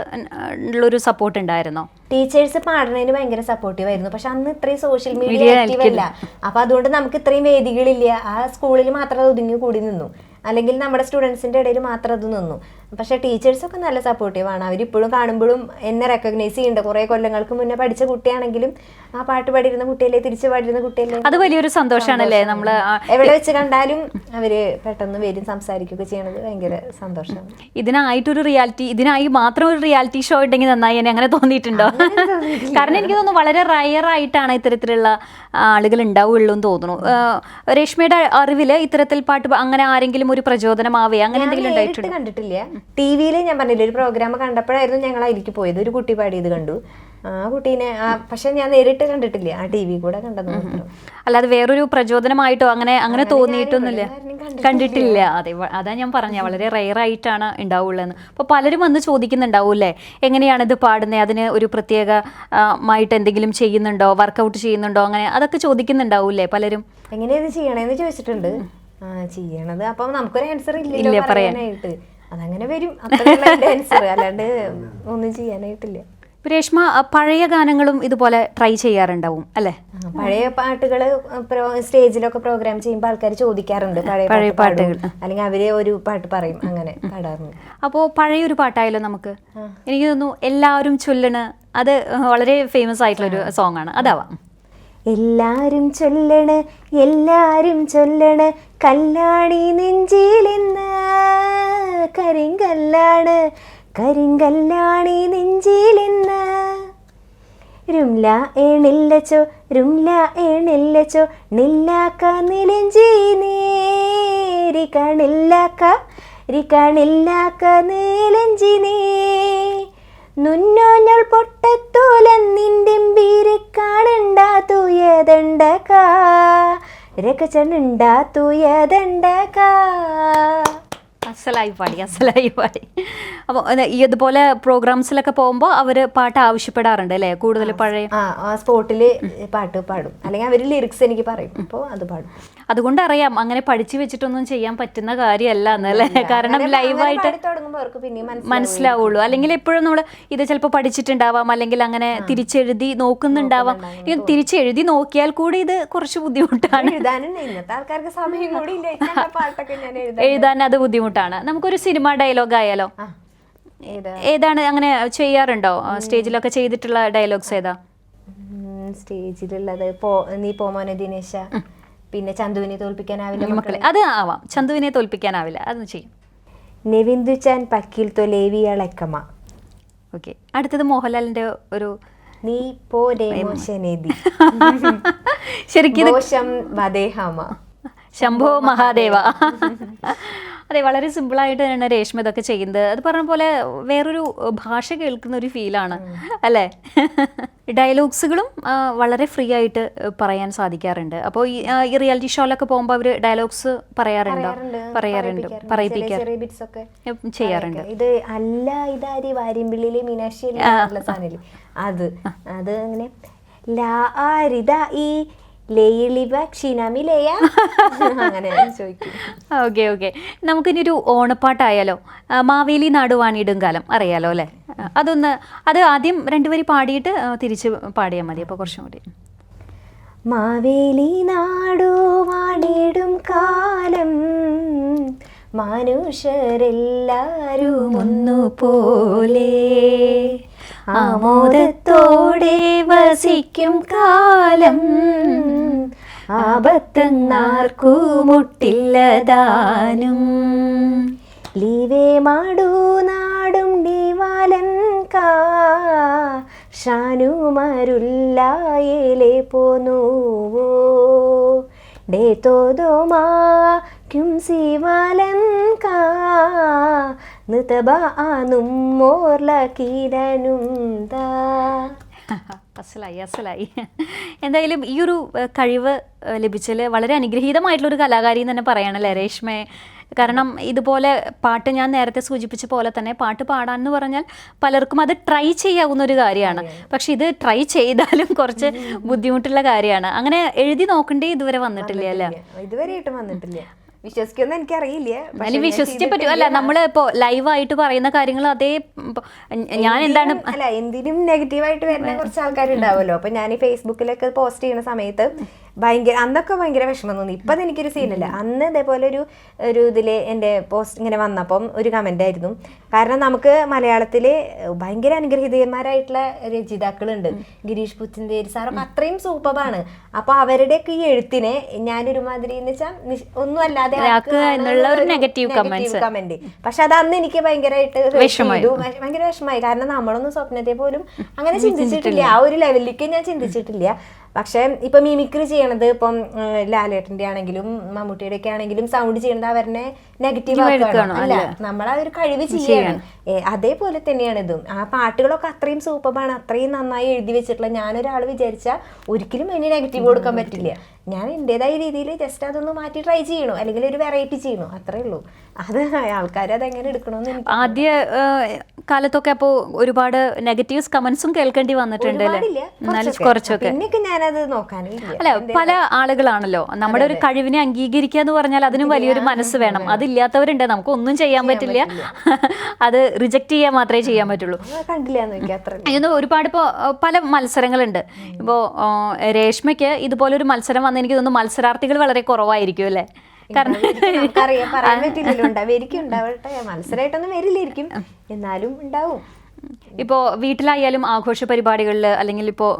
ഉള്ളൊരു സപ്പോർട്ട് ഉണ്ടായിരുന്നോ? ടീച്ചേഴ്സ് പാടുന്നതിന് ഭയങ്കര സപ്പോർട്ടീവ് ആയിരുന്നു. പക്ഷെ അന്ന് ഇത്രയും സോഷ്യൽ മീഡിയ ആക്റ്റീവ് അല്ല. അപ്പൊ അതുകൊണ്ട് നമുക്ക് ഇത്രയും വേദികളില്ല. ആ സ്കൂളിൽ മാത്രം അത് ഒതുങ്ങി കൂടി നിന്നു. അല്ലെങ്കിൽ നമ്മുടെ സ്റ്റുഡൻസിന്റെ ഇടയിൽ മാത്രം അത് നിന്നു. പക്ഷെ ടീച്ചേഴ്സൊക്കെ നല്ല സപ്പോർട്ടീവ് ആണ്. അവരിപ്പോഴും കാണുമ്പോഴും എന്നെ റെക്കഗ്നൈസ് ചെയ്യുന്നുണ്ട്. കുറെ കൊല്ലങ്ങൾക്ക് മുന്നേ പഠിച്ച കുട്ടിയാണെങ്കിലും ആ പാട്ട് പാടിയിരുന്ന കുട്ടിയല്ലേ തിരിച്ചു പാടിയിരുന്ന കുട്ടിയല്ലേ? അത് വലിയൊരു സന്തോഷമാണല്ലേ നമ്മൾ എവിടെ വെച്ച് കണ്ടാലും അവർ പെട്ടെന്ന് വരും സംസാരിക്കുകയൊക്കെ ചെയ്യണത് ഭയങ്കര സന്തോഷമാണ്. ഇതിനായിട്ടൊരു റിയാലിറ്റി ഇതിനായി മാത്രം ഒരു റിയാലിറ്റി ഷോ ഉണ്ടെങ്കിൽ നന്നായി എന്നെ അങ്ങനെ തോന്നിയിട്ടുണ്ടോ? കാരണം എനിക്ക് തോന്നുന്നു വളരെ റയർ ആയിട്ടാണ് ഇത്തരത്തിലുള്ള ആളുകൾ ഉണ്ടാവുള്ളൂ എന്ന് തോന്നുന്നു. രേഷ്മയുടെ അറിവിൽ ഇത്തരത്തിൽ പാട്ട് അങ്ങനെ ആരെങ്കിലും ഒരു പ്രചോദനമാവേ? അങ്ങനെ എന്തെങ്കിലും ഉണ്ടായിട്ടുണ്ട്? കണ്ടിട്ടില്ല. ടി വിയിൽ ഞാൻ പറഞ്ഞില്ല ഒരു പ്രോഗ്രാം കണ്ടപ്പോഴായിരുന്നു ഞങ്ങൾ അതിലേക്ക് പോയത്. ഒരു കുട്ടി പാടിയത് കണ്ടു. ആ കുട്ടീനെ പക്ഷെ ഞാൻ നേരിട്ട് കണ്ടിട്ടില്ല. ആ ടി വി കൂടെ കണ്ടത് അല്ലാതെ വേറൊരു പ്രചോദനമായിട്ടോ അങ്ങനെ അങ്ങനെ തോന്നിയിട്ടൊന്നുമില്ല. കണ്ടിട്ടില്ല. അതെ അതാ ഞാൻ പറഞ്ഞ. വളരെ റെയർ ആയിട്ടാണ് ഉണ്ടാവുള്ളതെന്ന്. അപ്പോൾ പലരും വന്ന് ചോദിക്കുന്നുണ്ടാവും അല്ലേ എങ്ങനെയാണ് ഇത് പാടുന്നത് അതിന് ഒരു പ്രത്യേക ആയിട്ട് എന്തെങ്കിലും ചെയ്യുന്നുണ്ടോ? വർക്കൗട്ട് ചെയ്യുന്നുണ്ടോ? അങ്ങനെ അതൊക്കെ ചോദിക്കുന്നുണ്ടാവൂല്ലേ പലരും? എങ്ങനെയാണ് ഇത് ചെയ്യണേന്ന് ചോദിച്ചിട്ടുണ്ട്. ആ ചെയ്യണത് അപ്പം നമുക്കൊരു ആൻസർ ഇല്ല. പറയാനായിട്ട്. അതങ്ങനെ വരും. ആൻസർ അല്ലാണ്ട് ഒന്നും ചെയ്യാനായിട്ടില്ല. രേഷ്മ പഴയ ഗാനങ്ങളും ഇതുപോലെ ട്രൈ ചെയ്യാറുണ്ടാവും അല്ലേ? പഴയ പാട്ടുകൾ സ്റ്റേജിലൊക്കെ പ്രോഗ്രാം ചെയ്യുമ്പോൾ ആൾക്കാർ ചോദിക്കാറുണ്ട്. പഴയ പഴയ പാട്ട് പാടും. പാട്ടുകൾ. അല്ലെങ്കിൽ അവർ ഒരു പാട്ട് പറയും അങ്ങനെ പാടാറുണ്ട്. അപ്പോൾ പഴയൊരു പാട്ടായാലോ നമുക്ക്? എനിക്ക് തോന്നുന്നു എല്ലാവരും ചൊല്ലണ് അത് വളരെ ഫേമസ് ആയിട്ടുള്ളൊരു സോങ് ആണ്. അതാവാം. എല്ലാരും ചൊല്ലണ് എല്ലാരും ചൊല്ലണ് കല്ലാണി നെഞ്ചിലിന്ന്. കരിങ്കല്ലാണ് കരിങ്കല്ലാണി നെഞ്ചിലിന്ന്. രുംല ഏണില്ലച്ചോ രുംല ഏണില്ലച്ചോ നില്ലാക്ക നിലഞ്ചി നേരി കണില്ലാക്ക രിക്കണില്ലാക്ക നീലഞ്ചി നീ. നുന്നോഞ്ഞൾ ബീരെ കാണണ്ട രക്കച്ചണ്ട തൂയതണ്ടക അസലായി പാടി അസലായി പാടി അപ്പോൾ ഇതുപോലെ പ്രോഗ്രാംസിലൊക്കെ പോകുമ്പോൾ അവർ പാട്ട് ആവശ്യപ്പെടാറുണ്ട് അല്ലേ? കൂടുതൽ പഴയ ആ സ്പോട്ടിൽ സ്പോട്ടിൽ പാട്ട് പാടും. അല്ലെങ്കിൽ അവർ ലിറിക്സ് എനിക്ക് പറയും. അപ്പോൾ അത് പാടും. അതുകൊണ്ട് അറിയാം അങ്ങനെ പഠിച്ചു വെച്ചിട്ടൊന്നും ചെയ്യാൻ പറ്റുന്ന കാര്യമല്ല എന്നല്ലേ കാരണം ലൈവായിട്ട് മനസ്സിലാവുള്ളൂ. അല്ലെങ്കിൽ എപ്പോഴും നമ്മൾ ഇത് ചിലപ്പോൾ പഠിച്ചിട്ടുണ്ടാവാം അല്ലെങ്കിൽ അങ്ങനെ തിരിച്ചെഴുതി നോക്കുന്നുണ്ടാവാം. തിരിച്ചെഴുതി നോക്കിയാൽ കൂടി ഇത് കുറച്ച് ബുദ്ധിമുട്ടാണ്. എഴുതാൻ. അത് ബുദ്ധിമുട്ടാണ്. നമുക്കൊരു സിനിമ ഡയലോഗ് ആയാലോ? ഏതാ? ഏതാണ് അങ്ങനെ ചെയ്യാറുണ്ടോ? സ്റ്റേജിലൊക്കെ ചെയ്തിട്ടുള്ള ഡയലോഗ്സ് ഏതാ? സ്റ്റേജിലുള്ളത് പോ നീ പോമോനെ ദിനേശ. പിന്നെ ചന്തുവിനെ തോൽപ്പിക്കാനാവില്ല മക്കളെ. അത് ആവാം. ചന്തുവിനെ തോൽപ്പിക്കാനാവില്ല. അത് ചെയ്യും. നെവിന്ദു ചാൻ പക്കിൽ തൊലേവി അളക്കമ ഓക്കെ. അടുത്തത് മോഹൻലാലിന്റെ ഒരു നീ പോരേ ശരിക്കും ശംഭോ മഹാദേവ. അതെ വളരെ സിമ്പിളായിട്ട് തന്നെയാണ് രേഷ്മ ഇതൊക്കെ ചെയ്യുന്നത്. അത് പറഞ്ഞ പോലെ വേറൊരു ഭാഷ കേൾക്കുന്ന ഒരു ഫീലാണ് അല്ലേ? ഡയലോഗ്സുകളും വളരെ ഫ്രീ ആയിട്ട് പറയാൻ സാധിക്കാറുണ്ട്. അപ്പോൾ ഈ റിയാലിറ്റി ഷോയിലൊക്കെ പോകുമ്പോൾ അവർ ഡയലോഗ്സ് പറയാറുണ്ടോ? പറയാറുണ്ട് പറയിപ്പിക്കാൻ ചെയ്യാറുണ്ട്. ഇത് അല്ല ഇതാരി? വാര്യമ്പിള്ളിയിലെ മീനാക്ഷി അത്. അത് അങ്ങനെ ലാ ഓക്കെ ഓക്കെ നമുക്കിനി ഒരു ഓണപ്പാട്ടായാലോ? മാവേലി നാടുവാണിയിടും കാലം അറിയാലോ അല്ലേ? അതൊന്ന് അത് ആദ്യം രണ്ടുപേരും പാടിയിട്ട് തിരിച്ച് പാടിയാൽ മതി. അപ്പോൾ കുറച്ചും കൂടി. മാവേലി നാടുവാണിടും കാലം. മനുഷ്യരെല്ലാരും ഒന്നുപോലെ. ആമോദത്തോടെ വസിക്കും കാലം. ആപത്തെന്നാർക്കുമുട്ടില്ലതാനും ലീവേ മാടു നാടും ഡിവാലൻ കാ. പോന്നുവോ. ഡേ തോതോ മാക്കും സിവാലൻ കാ. നിതബ ആനും മോർല കീരനും ദാ അസലായി അസലായി. എന്തായാലും ഈ ഒരു കഴിവ് ലഭിച്ചതിൽ വളരെ അനുഗ്രഹീതമായിട്ടുള്ളൊരു കലാകാരി എന്ന് തന്നെ പറയണല്ലേ രേഷ്മയെ കാരണം ഇതുപോലെ പാട്ട് ഞാൻ നേരത്തെ സൂചിപ്പിച്ച പോലെ തന്നെ പാട്ട് പാടാൻ എന്ന് പറഞ്ഞാൽ പലർക്കും അത് ട്രൈ ചെയ്യാവുന്ന ഒരു കാര്യമാണ്. പക്ഷെ ഇത് ട്രൈ ചെയ്താലും കുറച്ച് ബുദ്ധിമുട്ടുള്ള കാര്യമാണ്. അങ്ങനെ എഴുതി നോക്കണ്ടേ ഇതുവരെ വന്നിട്ടില്ല അല്ലേ? ഇതുവരെ വന്നിട്ടില്ല. വിശ്വസിക്കുമെന്ന് എനിക്കറിയില്ല. വിശ്വസിച്ചേ പറ്റൂ. അല്ല നമ്മൾ ഇപ്പോ ലൈവായിട്ട് പറയുന്ന കാര്യങ്ങൾ അതേ ഞാൻ എന്താണ് അല്ല എന്തിനും നെഗറ്റീവായിട്ട് വരുന്ന കുറച്ച് ആൾക്കാരുണ്ടാവുമല്ലോ. അപ്പൊ ഞാൻ ഈ ഫേസ്ബുക്കിലൊക്കെ പോസ്റ്റ് ചെയ്യുന്ന സമയത്ത് ഭയങ്കര അന്നൊക്കെ ഭയങ്കര വിഷമം തോന്നി. ഇപ്പൊ എനിക്കൊരു സീനില്ല. അന്ന് ഇതേപോലെ ഒരു ഒരു ഇതിൽ എന്റെ പോസ്റ്റ് ഇങ്ങനെ വന്നപ്പം ഒരു കമന്റ് ആയിരുന്നു. കാരണം നമുക്ക് മലയാളത്തിൽ ഭയങ്കര അനുഗ്രഹീതന്മാരായിട്ടുള്ള രചയിതാക്കളുണ്ട് ഗിരീഷ് പുച്ചിന്തേരി സാറും അത്രയും സൂപ്പറാണ് അപ്പോൾ അവരുടെയൊക്കെ ഈ എഴുത്തിനെ ഞാനൊരു മാതിരി എന്ന് വെച്ചാൽ ഒന്നും അല്ലാതെ എന്നുള്ള ഒരു നെഗറ്റീവ് കമന്റ് പക്ഷെ അത് അന്ന് എനിക്ക് ഭയങ്കരമായിട്ട്. ഭയങ്കര വിഷമായി കാരണം നമ്മളൊന്നും സ്വപ്നത്തെ പോലും അങ്ങനെ ചിന്തിച്ചിട്ടില്ല. ആ ഒരു ലെവലിലേക്ക് ഞാൻ ചിന്തിച്ചിട്ടില്ല. പക്ഷെ ഇപ്പം മിമിക്രി ചെയ്യണത് ഇപ്പം ലാലേട്ടന്റെ ആണെങ്കിലും മമ്മൂട്ടിയുടെ ഒക്കെ ആണെങ്കിലും സൗണ്ട് ചെയ്യണത് അവരെ നെഗറ്റീവ്? അല്ല നമ്മൾ ആ ഒരു കഴിവ് ചെയ്യണം. അതേപോലെ തന്നെയാണ് ഇതും. ആ പാട്ടുകളൊക്കെ അത്രയും സൂപ്പറാണ് അത്രയും നന്നായി എഴുതി വെച്ചിട്ടുള്ള ഞാനൊരാൾ വിചാരിച്ചാൽ ഒരിക്കലും അതിന് നെഗറ്റീവ് കൊടുക്കാൻ പറ്റില്ല. ഞാൻ എന്റെതായ രീതിയിൽ ജസ്റ്റ് അതൊന്ന് മാറ്റി ട്രൈ ചെയ്യണോ. അല്ലെങ്കിൽ ഒരു വെറൈറ്റി ചെയ്യണോ. അത്രേ ഉള്ളൂ. അത് ആൾക്കാർ അതെങ്ങനെ എടുക്കണമെന്ന് എനിക്ക് ആദ്യ കാലത്തൊക്കെ അപ്പോൾ ഒരുപാട് നെഗറ്റീവ്സ് കമന്റ്സും കേൾക്കേണ്ടി വന്നിട്ടുണ്ട് കുറച്ചൊക്കെ. കുറച്ചൊക്കെ. പിന്നെയൊക്കെ ഞാനത് നോക്കാനില്ല അല്ല പല ആളുകളാണല്ലോ. നമ്മുടെ ഒരു കഴിവിനെ അംഗീകരിക്കുക എന്ന് പറഞ്ഞാൽ അതിനും വലിയൊരു മനസ്സ് വേണം. അതില്ലാത്തവരുണ്ട്. നമുക്ക് ഒന്നും ചെയ്യാൻ പറ്റില്ല. അത് റിജക്റ്റ് ചെയ്യാൻ മാത്രമേ ചെയ്യാൻ പറ്റുള്ളൂ. കണ്ടില്ല ഒരുപാട് ഇപ്പോൾ പല മത്സരങ്ങളുണ്ട്. ഇപ്പോൾ രേഷ്മയ്ക്ക് ഇതുപോലൊരു മത്സരം വന്ന് എനിക്ക് തോന്നുന്നു മത്സരാർത്ഥികൾ വളരെ കുറവായിരിക്കും അല്ലേ? കാരണം നമുക്കറിയാം പറയാൻ പറ്റില്ലല്ലോ ഉണ്ടാവും ഉണ്ടാവട്ടെ മത്സരമായിട്ടൊന്നും വരില്ലായിരിക്കും. എന്നാലും ഉണ്ടാവും. ഇപ്പോൾ വീട്ടിലായാലും ആഘോഷ പരിപാടികളിൽ അല്ലെങ്കിൽ ഇപ്പോൾ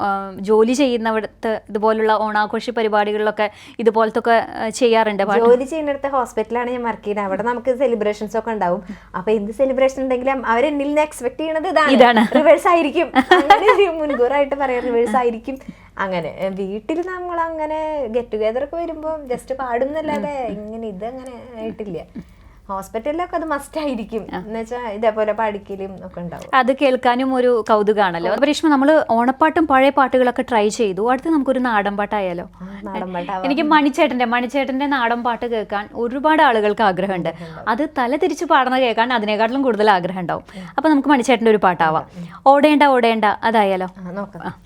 ജോലി ചെയ്യുന്നവിടത്ത് ഇതുപോലുള്ള ഓണാഘോഷ പരിപാടികളിലൊക്കെ ഇതുപോലത്തെ ഒക്കെ ചെയ്യാറുണ്ട് ജോലി ചെയ്യുന്നിടത്ത് ഹോസ്പിറ്റലാണ് ഞാൻ വർക്ക് ചെയ്യുന്നത്. അവിടെ നമുക്ക് സെലിബ്രേഷൻസ് ഒക്കെ ഉണ്ടാവും. അപ്പൊ എന്ത് സെലിബ്രേഷൻ ഉണ്ടെങ്കിലും അവർ എന്നിൽ നിന്ന് എക്സ്പെക്ട് ചെയ്യണത് ഇതാണ്. റിവേഴ്സ് ആയിരിക്കും. മുൻകൂറായിട്ട് പറയാം റിവേഴ്സ് ആയിരിക്കും. അങ്ങനെ വീട്ടിൽ നമ്മൾ അങ്ങനെ ഗെറ്റ് ടുഗെദർ ഒക്കെ വരുമ്പോൾ ജസ്റ്റ് പാടുന്നല്ലാതെ ഇങ്ങനെ ഇതങ്ങനെ ആയിട്ടില്ല. ഹോസ്പിറ്റലിലൊക്കെ അത് മസ്റ്റ് ആയിരിക്കും. എന്ന് വെച്ചാൽ ഇതേപോലെ പഠിക്കലും ഒക്കെ ഉണ്ടാവും. അത് കേൾക്കാനും ഒരു കൗതുകമാണല്ലോ പരീക്ഷ നമ്മൾ നമ്മൾ ഓണപ്പാട്ടും പഴയ പാട്ടുകളൊക്കെ ട്രൈ ചെയ്തു. അടുത്ത് നമുക്കൊരു നാടൻ പാട്ടായാലോ. എനിക്ക് മണിച്ചേട്ടന്റെ മണിച്ചേട്ടന്റെ നാടൻ പാട്ട് കേൾക്കാൻ ഒരുപാട് ആളുകൾക്ക് ആഗ്രഹമുണ്ട്. അത് തല തിരിച്ച് പാടുന്ന കേൾക്കാൻ അതിനേക്കാട്ടിലും കൂടുതൽ ആഗ്രഹം ഉണ്ടാവും അപ്പൊ നമുക്ക് മണിച്ചേട്ടന്റെ ഒരു പാട്ടാവാം. ഓടേണ്ട ഓടേണ്ട അതായാലോ? നോക്കാം.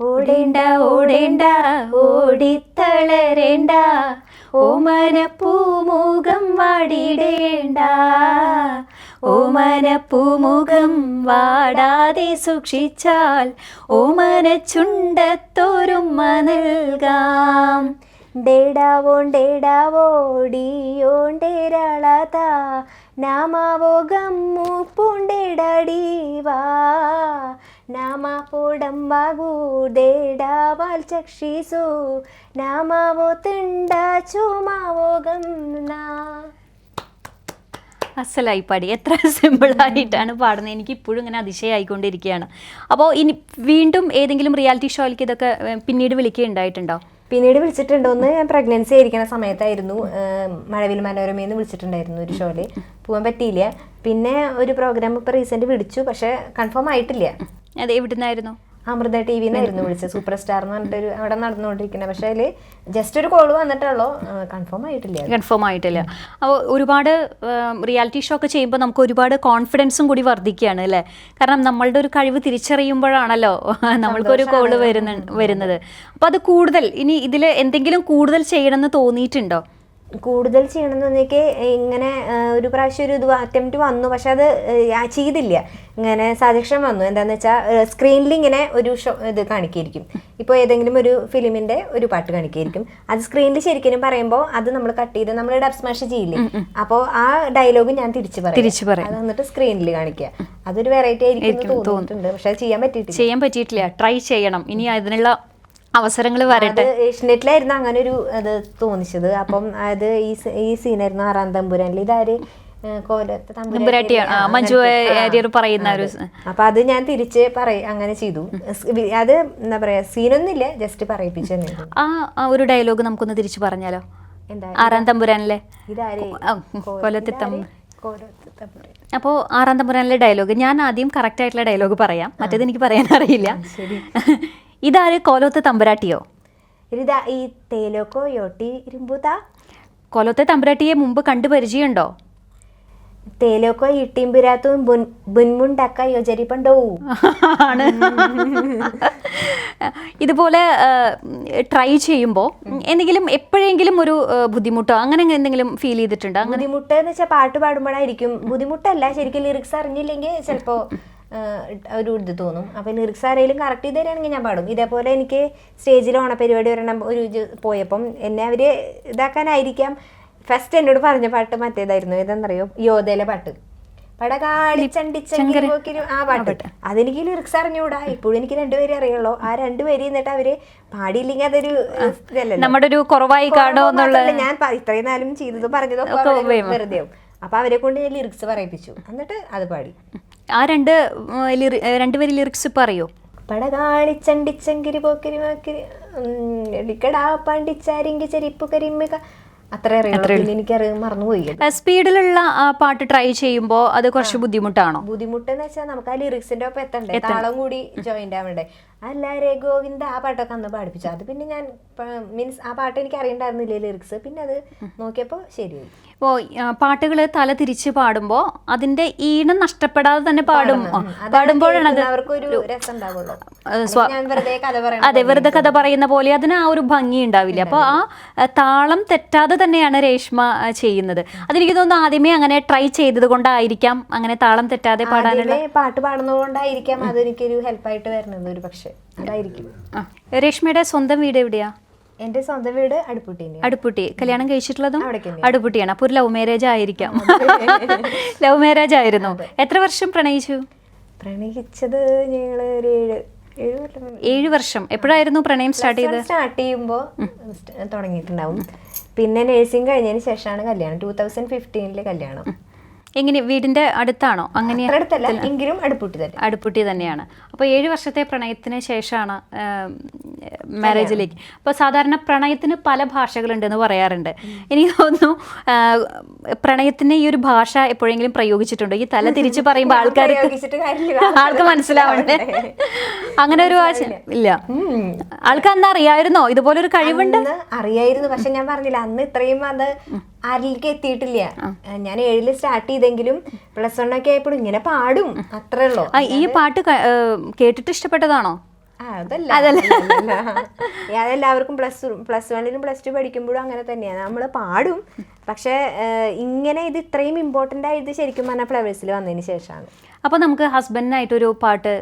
ഓടേണ്ട ഓടേണ്ട ഓടിത്തളരേണ്ട ഓമനപ്പൂമുഖം വാടിടേണ്ട ഓമനപ്പൂമുഖം വാടാതെ സൂക്ഷിച്ചാൽ ഓമന ചുണ്ടത്തോരുമ്മ നൽകാം ഡേടാവോണ്ടേടാവോടിയോണ്ടേരാളാത നാമാവോ ഗമ്മു പൂണ്ടേടാടീവാ നാമാ പോടമ്പാകൂ ദേടാവാൽ ചക്ഷീസു നാമാവോ തിണ്ട ചുമാവോ ഗംനാ അസലായി പാടി. എത്ര സിമ്പിളായിട്ടാണ് പാടുന്നത്. എനിക്ക് ഇപ്പോഴും ഇങ്ങനെ അതിശയമായിക്കൊണ്ടിരിക്കുകയാണ് അപ്പോൾ ഇനി വീണ്ടും ഏതെങ്കിലും റിയാലിറ്റി ഷോയിലേക്ക് ഇതൊക്കെ പിന്നീട് വിളിക്കുകയുണ്ടായിട്ടുണ്ടോ? പിന്നീട് വിളിച്ചിട്ടുണ്ട് ഒന്ന് ഞാൻ പ്രഗ്നൻസി ആയിരിക്കുന്ന സമയത്തായിരുന്നു മഴവിൽ മനോരമയിൽ നിന്ന് വിളിച്ചിട്ടുണ്ടായിരുന്നു ഒരു ഷോയിൽ പോകാൻ പറ്റിയില്ല. പിന്നെ ഒരു പ്രോഗ്രാം ഇപ്പൊ റീസെന്റ് വിളിച്ചു പക്ഷെ കൺഫേം ആയിട്ടില്ല. അതെ എവിടുന്നായിരുന്നു? അമൃത ടി വിന്നായിരുന്നു വിളിച്ചത്. സൂപ്പർ സ്റ്റാർ എന്ന് പറഞ്ഞിട്ടൊരു അവിടെ നടന്നുകൊണ്ടിരിക്കുന്നത് പക്ഷേ അതിൽ ജസ്റ്റ് ഒരു കോൾ വന്നിട്ടുള്ളൂ. കൺഫേം ആയിട്ടില്ല. കൺഫേം ആയിട്ടില്ല. അപ്പോൾ ഒരുപാട് റിയാലിറ്റി ഷോ ഒക്കെ ചെയ്യുമ്പോൾ നമുക്ക് ഒരുപാട് കോൺഫിഡൻസും കൂടി വർദ്ധിക്കുകയാണ് അല്ലേ? കാരണം നമ്മളുടെ ഒരു കഴിവ് തിരിച്ചറിയുമ്പോഴാണല്ലോ നമ്മൾക്കൊരു കോൾ വരുന്ന വരുന്നത്. അപ്പോൾ അത് കൂടുതൽ ഇനി ഇതിൽ എന്തെങ്കിലും കൂടുതൽ ചെയ്യണമെന്ന് തോന്നിയിട്ടുണ്ടോ? കൂടുതൽ ചെയ്യണമെന്ന് പറഞ്ഞേക്ക് ഇങ്ങനെ ഒരു പ്രാവശ്യം ഒരു ഇത് അറ്റംപ്റ്റ് വന്നു. പക്ഷെ അത് ചെയ്തില്ല. ഇങ്ങനെ സജഷൻ വന്നു. എന്താന്ന് വെച്ചാൽ സ്ക്രീനിൽ ഇങ്ങനെ ഒരു ഷോ ഇത് കാണിക്കായിരിക്കും. ഇപ്പോൾ ഏതെങ്കിലും ഒരു ഫിലിമിന്റെ ഒരു പാട്ട് കാണിക്കായിരിക്കും. അത് സ്ക്രീനിൽ ശരിക്കും പറയുമ്പോൾ അത് നമ്മൾ കട്ട് ചെയ്ത് നമ്മൾ ഡബ് സ്മാഷ് ചെയ്യില്ലേ? അപ്പോൾ ആ ഡയലോഗ് ഞാൻ തിരിച്ചു പറയും. തിരിച്ചു പറയും. അത് എന്നിട്ട് സ്ക്രീനിൽ കാണിക്കുക അതൊരു വെറൈറ്റി ആയിരിക്കും തോന്നിയിട്ടുണ്ട്. പക്ഷെ അത് ചെയ്യാൻ പറ്റിയിട്ടില്ല. ചെയ്യാൻ പറ്റിയിട്ടില്ല. ട്രൈ ചെയ്യണം. ഇനി അതിനുള്ള അവസരങ്ങൾ വരട്ടെ. ഏഷ്യനെറ്റിലായിരുന്നു അങ്ങനെ ഒരു അത് തോന്നിച്ചത്. അപ്പം അത് ഈ ഈ സീനായിരുന്നു ആറാം തമ്പുരാനിൽ ഇതാര്? മഞ്ജു വാര്യർ പറയുന്ന ഒരു അപ്പൊ അത് ഞാൻ തിരിച്ച് പറയും അങ്ങനെ ചെയ്തു. അത് എന്താ പറയാ സീനൊന്നുമില്ല ജസ്റ്റ് പറയിപ്പിച്ചു ആ ഒരു ഡയലോഗ് നമുക്കൊന്ന് തിരിച്ചു പറഞ്ഞാലോ? ആറാം തമ്പുരാനല്ലേ കൊലത്തി കൊല്ലത്തെ തമ്പുരാൻ. അപ്പോൾ ആറാം തമ്പുരാനിലെ ഡയലോഗ് ഞാൻ ആദ്യം കറക്റ്റ് ആയിട്ടുള്ള ഡയലോഗ് പറയാം. മറ്റേത് എനിക്ക് പറയാൻ അറിയില്ല ഇതാര് കോലോത്തെ തമ്പുരാട്ടിയോ? ഇതാ ഈ തേലോക്കോ യോട്ടി ഇരുമ്പുതാ. കോലോത്തെ തമ്പുരാട്ടിയെ മുമ്പ് കണ്ടു പരിചയമുണ്ടോ? തേലോക്കോ ഇട്ടിമ്പുരാത്തും ബുൻമുണ്ടക്ക ആണ്. ഇതുപോലെ ട്രൈ ചെയ്യുമ്പോൾ എന്തെങ്കിലും എപ്പോഴെങ്കിലും ഒരു ബുദ്ധിമുട്ടോ അങ്ങനെ എന്തെങ്കിലും ഫീൽ ചെയ്തിട്ടുണ്ടോ? ബുദ്ധിമുട്ട് എന്ന് വെച്ചാൽ പാട്ട് പാടുമ്പോഴായിരിക്കും. ബുദ്ധിമുട്ടല്ല ശരിക്കും ലിറിക്സ് അറിഞ്ഞില്ലെങ്കിൽ ചിലപ്പോൾ ഒരു ഇത് തോന്നും. അപ്പോൾ ലിറിക്സ് ആരെങ്കിലും കറക്റ്റ് ചെയ്ത് തരികയാണെങ്കിൽ ഞാൻ പാടും. ഇതേപോലെ എനിക്ക് സ്റ്റേജിൽ ഓണപരിപാടി ഒരെണ്ണം ഒരു ഇത് പോയപ്പം എന്നെ അവർ ഇതാക്കാനായിരിക്കാം. ഫസ്റ്റ് എന്നോട് പറഞ്ഞ പാട്ട് മറ്റേതായിരുന്നു. ഏതെന്നറിയോ? യോധയിലെ പാട്ട്. ആ പാട്ട്. അതെനിക്ക് ലിറിക്സ് അറിഞ്ഞൂടാ. ഇപ്പോഴും എനിക്ക് രണ്ടുപേരെ അറിയുള്ളൂ. ആ രണ്ടുപേരെ എന്നിട്ട് അവർ പാടിയില്ലെങ്കിൽ അതൊരു നമ്മുടെ ഒരു കുറവായി കാണോ ഞാൻ ഇത്രയും നാലും ചെയ്തതും പറഞ്ഞതും വെറുതെ ആവും അപ്പൊ അവരെ കൊണ്ട് ഞാൻ ലിറിക്സ് പറയിപ്പിച്ചു. എന്നിട്ട് അത് പാടി. ആ രണ്ട് രണ്ടുപേരും ലിറിക്സ് പറയോ. പടകാളി ചണ്ടിച്ചങ്കിരി പോക്കിരി മാക്കിരി പണ്ടിച്ചാരിങ്കി ചെരിപ്പ് കരിമ്മിക. സ്പീഡിലുള്ള ആ പാട്ട് ട്രൈ ചെയ്യുമ്പോൾ അത് കുറച്ച് ബുദ്ധിമുട്ടാണോ? ബുദ്ധിമുട്ടെന്ന് വെച്ചാൽ നമുക്ക് ആ ലിറിക്സിന്റെ ഒപ്പം എത്തണ്ടേ? താളം കൂടി ജോയിന്റ് ആവണ്ടേ? അല്ലാരെ ഗോവിന്ദ ആ പാട്ടൊക്കെ അന്ന് പാടിപ്പിച്ചു. അത് പിന്നെ ഞാൻ മീൻസ് ആ പാട്ട് എനിക്ക് അറിയണ്ടായിരുന്നില്ല ലിറിക്സ് പിന്നെ അത് നോക്കിയപ്പോൾ ശരിയായി. ഇപ്പോൾ പാട്ടുകൾ തല തിരിച്ച് പാടുമ്പോൾ അതിന്റെ ഈണം നഷ്ടപ്പെടാതെ തന്നെ പാടും. പാടുമ്പോഴാണ് അത് അത് വെറുതെ കഥ പറയുന്ന പോലെ അതിന് ആ ഒരു ഭംഗി ഉണ്ടാവില്ല. അപ്പോൾ ആ താളം തെറ്റാതെ തന്നെയാണ് രേഷ്മ ചെയ്യുന്നത്. അതെനിക്ക് തോന്നുന്നു ആദ്യമേ അങ്ങനെ ട്രൈ ചെയ്തത് കൊണ്ടായിരിക്കാം അങ്ങനെ താളം തെറ്റാതെ പാടാനുള്ള പാട്ട് പാടുന്നതുകൊണ്ടായിരിക്കാം അതെനിക്കൊരു ഹെൽപ്പായിട്ട് വരുന്നത് ഒരു പക്ഷേ അതായിരിക്കും. രേഷ്മയുടെ സ്വന്തം വീട് എവിടെയാ? എന്റെ സ്വന്തം വീട് അടുപ്പുട്ടി അടുപ്പുട്ടി. കല്യാണം കഴിച്ചിട്ടുള്ളതും. അടുപ്പുട്ടിയാണ്. അപ്പൊ ഒരു ലവ് മാരേജ് ആയിരിക്കാം. ലവ് മാരേജ് ആയിരുന്നു. എത്ര വർഷം പ്രണയിച്ചു? പ്രണയിച്ചത് ഞങ്ങൾ ഒരു ഏഴ് ഏഴ് വർഷം. എപ്പോഴായിരുന്നു പ്രണയം സ്റ്റാർട്ട് ചെയ്തത്? സ്റ്റാർട്ട് ചെയ്യുമ്പോൾ തുടങ്ങിയിട്ടുണ്ടാവും. പിന്നെ നഴ്സിംഗ് കഴിഞ്ഞതിന് ശേഷമാണ് കല്യാണം. ടൂ തൗസൻഡ് ഫിഫ്റ്റീനിലെ കല്യാണം. എങ്ങനെ വീടിന്റെ അടുത്താണോ? അങ്ങനെ അടുത്തല്ല എങ്കിലും അടുപ്പൂട്ടി തന്നെ. അടുപ്പൂട്ടി തന്നെയാണ്. അപ്പോൾ ഏഴ് വർഷത്തെ പ്രണയത്തിന് ശേഷമാണ് മാരേജിലേക്ക്. അപ്പോൾ സാധാരണ പ്രണയത്തിന് പല ഭാഷകളുണ്ടെന്ന് പറയാറുണ്ട്. എനിക്ക് തോന്നുന്നു പ്രണയത്തിന് ഈ ഒരു ഭാഷ എപ്പോഴെങ്കിലും പ്രയോഗിച്ചിട്ടുണ്ടോ? ഈ തല തിരിച്ച് പറയുമ്പോൾ ആൾക്കാർക്ക് ആൾക്ക് മനസ്സിലാവണ്ടേ? അങ്ങനെ ഒരു ഭാഷ ഇല്ല. ആൾക്ക് അന്ന് അറിയായിരുന്നോ? ഇതുപോലെ ഒരു കഴിവുണ്ട് അറിയായിരുന്നു പക്ഷെ ഞാൻ പറഞ്ഞില്ല. അന്ന് ഇത്രയും അത് ആരിലേക്ക് എത്തിയിട്ടില്ല. ഞാൻ ഏഴിൽ സ്റ്റാർട്ട് ചെയ്തെങ്കിലും പ്ലസ് വൺ ഒക്കെ ആയപ്പോഴും ഇങ്ങനെ പാടും. അത്രേ ഉള്ളൂ. ഈ പാട്ട് കേട്ടിട്ട് ഇഷ്ടപ്പെട്ടതാണോ? അതല്ല. അതല്ല. അതെല്ലാവർക്കും പ്ലസ് പ്ലസ് വണ്ണിലും പ്ലസ് ടു പഠിക്കുമ്പോഴും അങ്ങനെ തന്നെയാണ്. നമ്മൾ പാടും. പക്ഷെ ഇങ്ങനെ ഇത് ഇത്രയും ഇമ്പോർട്ടന്റ് ആയത് ശരിക്കും പറഞ്ഞാൽ ഫ്ലവേഴ്സിൽ വന്നതിന് ശേഷമാണ്. അപ്പൊ നമുക്ക് ഹസ്ബൻഡിനായിട്ടൊരു പാട്ട്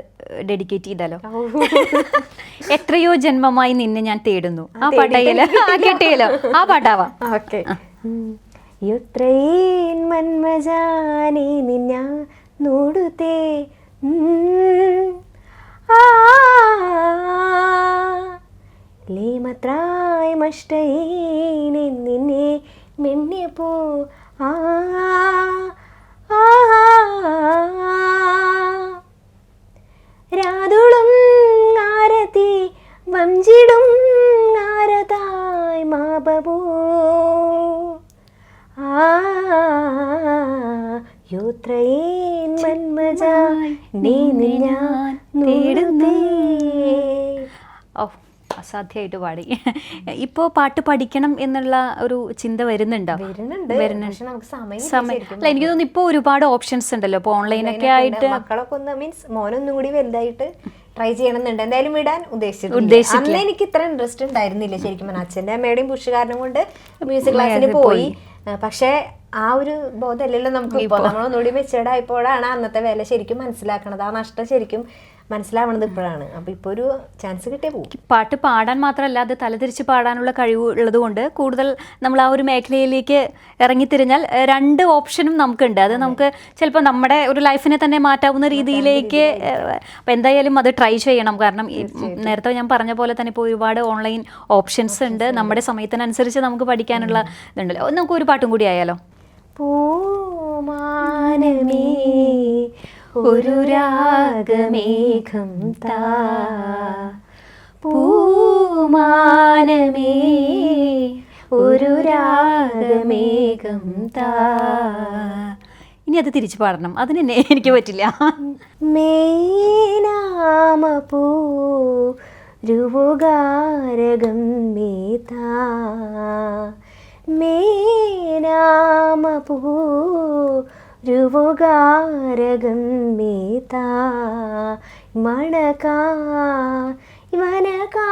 ഡെഡിക്കേറ്റ് ചെയ്താലോ? എത്രയോ ജന്മമായി നിന്നെ ഞാൻ തേടുന്നു. ആ പാട്ടയിൽ ആ പാട്ടാവാം. ഓക്കെ. യുത്രേൻ മന്മജാനെ നിന്ന നോടുത്തേ. ലേമത്രായ് നിന്നെ മെണ്ണിയപ്പോ ആ. രാതുളും ആരതി വഞ്ചിടും ആരതായ് മാബബോ മന്മജ നീ ഞാൻ ഓ അസാധ്യമായിട്ട് പാടി. ഇപ്പോ പാട്ട് പഠിക്കണം എന്നുള്ള ഒരു ചിന്ത വരുന്നുണ്ടോ? അല്ല എനിക്ക് തോന്നുന്നു ഇപ്പോൾ ഒരുപാട് ഓപ്ഷൻസ് ഉണ്ടല്ലോ. ഇപ്പോൾ ഓൺലൈനൊക്കെ ആയിട്ട് മക്കളൊക്കെ ഒന്ന് മീൻസ് മോനൊന്നും കൂടി വലുതായിട്ട് ട്രൈ ചെയ്യണമെന്നുണ്ട്. എന്തായാലും വിടാൻ ഉദ്ദേശിച്ചു. അന്ന് എനിക്ക് ഇത്ര ഇൻട്രസ്റ്റ് ഉണ്ടായിരുന്നില്ല ശരിക്കും അച്ഛന്റെ അമ്മയുടെയും പുഷ് കാരണം കൊണ്ട് മ്യൂസിക് ക്ലാസ്സിന് പോയി. പക്ഷേ ആ ഒരു ബോധമല്ലല്ലോ നമുക്ക് ഇപ്പോൾ നമ്മളൊന്നുകൂടി മെച്ചേർഡ് ആയപ്പോഴാണ് അന്നത്തെ വില ശരിക്കും മനസ്സിലാക്കണത്. ആ നഷ്ടം ശരിക്കും മനസ്സിലാവണത് ഇപ്പോഴാണ്. അപ്പൊ ഇപ്പൊ ഒരു ചാൻസ് കിട്ടിയേ പോകും പാട്ട് പാടാൻ മാത്രമല്ല അത് തലതിരിച്ച് പാടാനുള്ള കഴിവ് ഉള്ളത് കൊണ്ട് കൂടുതൽ നമ്മൾ ആ ഒരു മേഖലയിലേക്ക് ഇറങ്ങിത്തിരിഞ്ഞാൽ രണ്ട് ഓപ്ഷനും നമുക്കുണ്ട്. അത് നമുക്ക് ചിലപ്പോൾ നമ്മുടെ ഒരു ലൈഫിനെ തന്നെ മാറ്റാവുന്ന രീതിയിലേക്ക് അപ്പം എന്തായാലും അത് ട്രൈ ചെയ്യണം. കാരണം നേരത്തെ ഞാൻ പറഞ്ഞ പോലെ തന്നെ ഇപ്പോൾ ഒരുപാട് ഓൺലൈൻ ഓപ്ഷൻസ് ഉണ്ട്. നമ്മുടെ സമയത്തിനനുസരിച്ച് നമുക്ക് പഠിക്കാനുള്ള ഇതുണ്ടല്ലോ. നമുക്ക് ഒരു പാട്ടും കൂടി ആയാലോ? പൂമാനമേ ഒരു രാഗമേഘം താ. പൂമാനമേ ഒരു രാഗമേഘം താ. ഇനി അത് തിരിച്ചു പാടണം. അതിന് എനിക്ക് പറ്റില്ല. മേനാമപൂ രുവുകാരകം മേതാ മേനാമപൂ രുവുകാരകം മേതാ മണകാ ഇവനകാ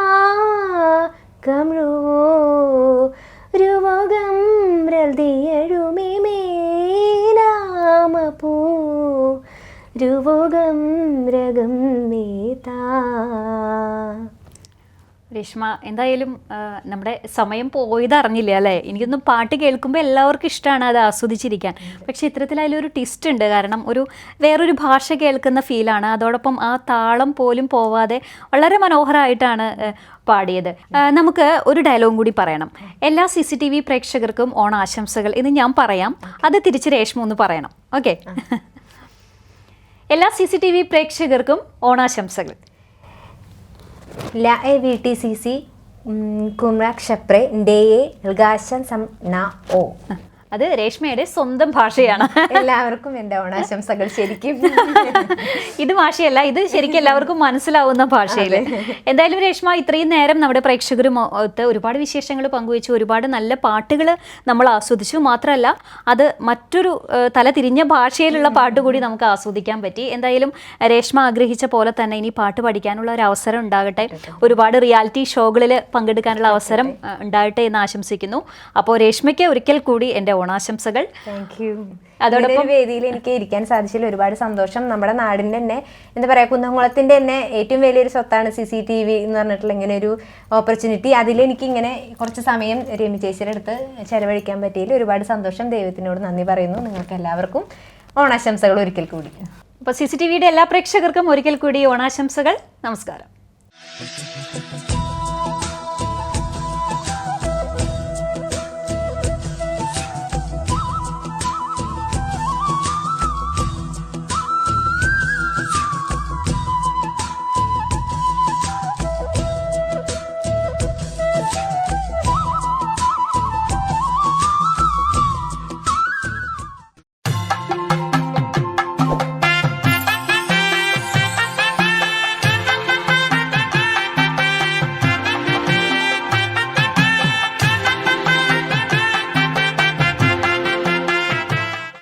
കമഴോ രുവകം രൽദിയഴുമേ മേനാമപൂ. രുവകം മേതാ. രേഷ്മ എന്തായാലും നമ്മുടെ സമയം പോയത് അറിഞ്ഞില്ല അല്ലേ? എനിക്കൊന്നും പാട്ട് കേൾക്കുമ്പോൾ എല്ലാവർക്കും ഇഷ്ടമാണ് അത് ആസ്വദിച്ചിരിക്കാൻ. പക്ഷെ ഇത്തരത്തിൽ അതിലൊരു ട്വിസ്റ്റ് ഉണ്ട്. കാരണം ഒരു വേറൊരു ഭാഷ കേൾക്കുന്ന ഫീലാണ് അതോടൊപ്പം ആ താളം പോലും പോവാതെ വളരെ മനോഹരമായിട്ടാണ് പാടിയത്. നമുക്ക് ഒരു ഡയലോഗും കൂടി പറയണം. എല്ലാ സി സി ടി വി പ്രേക്ഷകർക്കും ഓണാശംസകൾ എന്ന് ഞാൻ പറയാം. അത് തിരിച്ച് രേഷ്മ ഒന്ന് പറയണം. ഓക്കെ? എല്ലാ സി സി ടി വി പ്രേക്ഷകർക്കും ഓണാശംസകൾ. ല A V T C C കുമ്രാക് ഷപ്രെ ഡേ നൽകാശം സം ന ഓ അത് രേഷ്മയുടെ സ്വന്തം ഭാഷയാണ്. എല്ലാവർക്കും എന്റെ ഓണാശംസകൾ ശരിക്കും. ഇത് ഭാഷയല്ല ഇത് ശരിക്കും എല്ലാവർക്കും മനസ്സിലാവുന്ന ഭാഷയിൽ എന്തായാലും രേഷ്മ ഇത്രയും നേരം നമ്മുടെ പ്രേക്ഷകരും ഒരുപാട് വിശേഷങ്ങൾ പങ്കുവച്ചു ഒരുപാട് നല്ല പാട്ടുകൾ നമ്മൾ ആസ്വദിച്ചു. മാത്രമല്ല അത് മറ്റൊരു തല തിരിഞ്ഞ ഭാഷയിലുള്ള പാട്ട് കൂടി നമുക്ക് ആസ്വദിക്കാൻ പറ്റി. എന്തായാലും രേഷ്മ ആഗ്രഹിച്ച പോലെ തന്നെ ഇനി പാട്ട് പഠിക്കാനുള്ള ഒരു അവസരം ഉണ്ടാകട്ടെ. ഒരുപാട് റിയാലിറ്റി ഷോകളിൽ പങ്കെടുക്കാനുള്ള അവസരം ഉണ്ടാകട്ടെ. എന്ന് ആശംസിക്കുന്നു. അപ്പോൾ രേഷ്മയ്ക്ക് ഒരിക്കൽ കൂടി എന്റെ ഓണാശംസകൾ. അതോടൊപ്പം വേദിയിൽ എനിക്ക് ഇരിക്കാൻ സാധിച്ചതിൽ ഒരുപാട് സന്തോഷം. നമ്മുടെ നാടിന്റെ തന്നെ എന്താ പറയുക കുന്നംകുളത്തിന്റെ തന്നെ ഏറ്റവും വലിയൊരു സ്വത്താണ് സി സി ടി വി എന്ന് പറഞ്ഞിട്ടുള്ള ഇങ്ങനെ ഒരു ഓപ്പർച്യൂണിറ്റി അതിൽ എനിക്ക് ഇങ്ങനെ കുറച്ച് സമയം രമി ചേച്ചിയുടെ അടുത്ത് ചെലവഴിക്കാൻ പറ്റിയതിൽ ഒരുപാട് സന്തോഷം. ദൈവത്തിനോട് നന്ദി പറയുന്നു. നിങ്ങൾക്ക് എല്ലാവർക്കും ഓണാശംസകൾ ഒരിക്കൽ കൂടി. അപ്പോൾ സി സി ടി വിയുടെ എല്ലാ പ്രേക്ഷകർക്കും ഒരിക്കൽ കൂടി ഓണാശംസകൾ. നമസ്കാരം.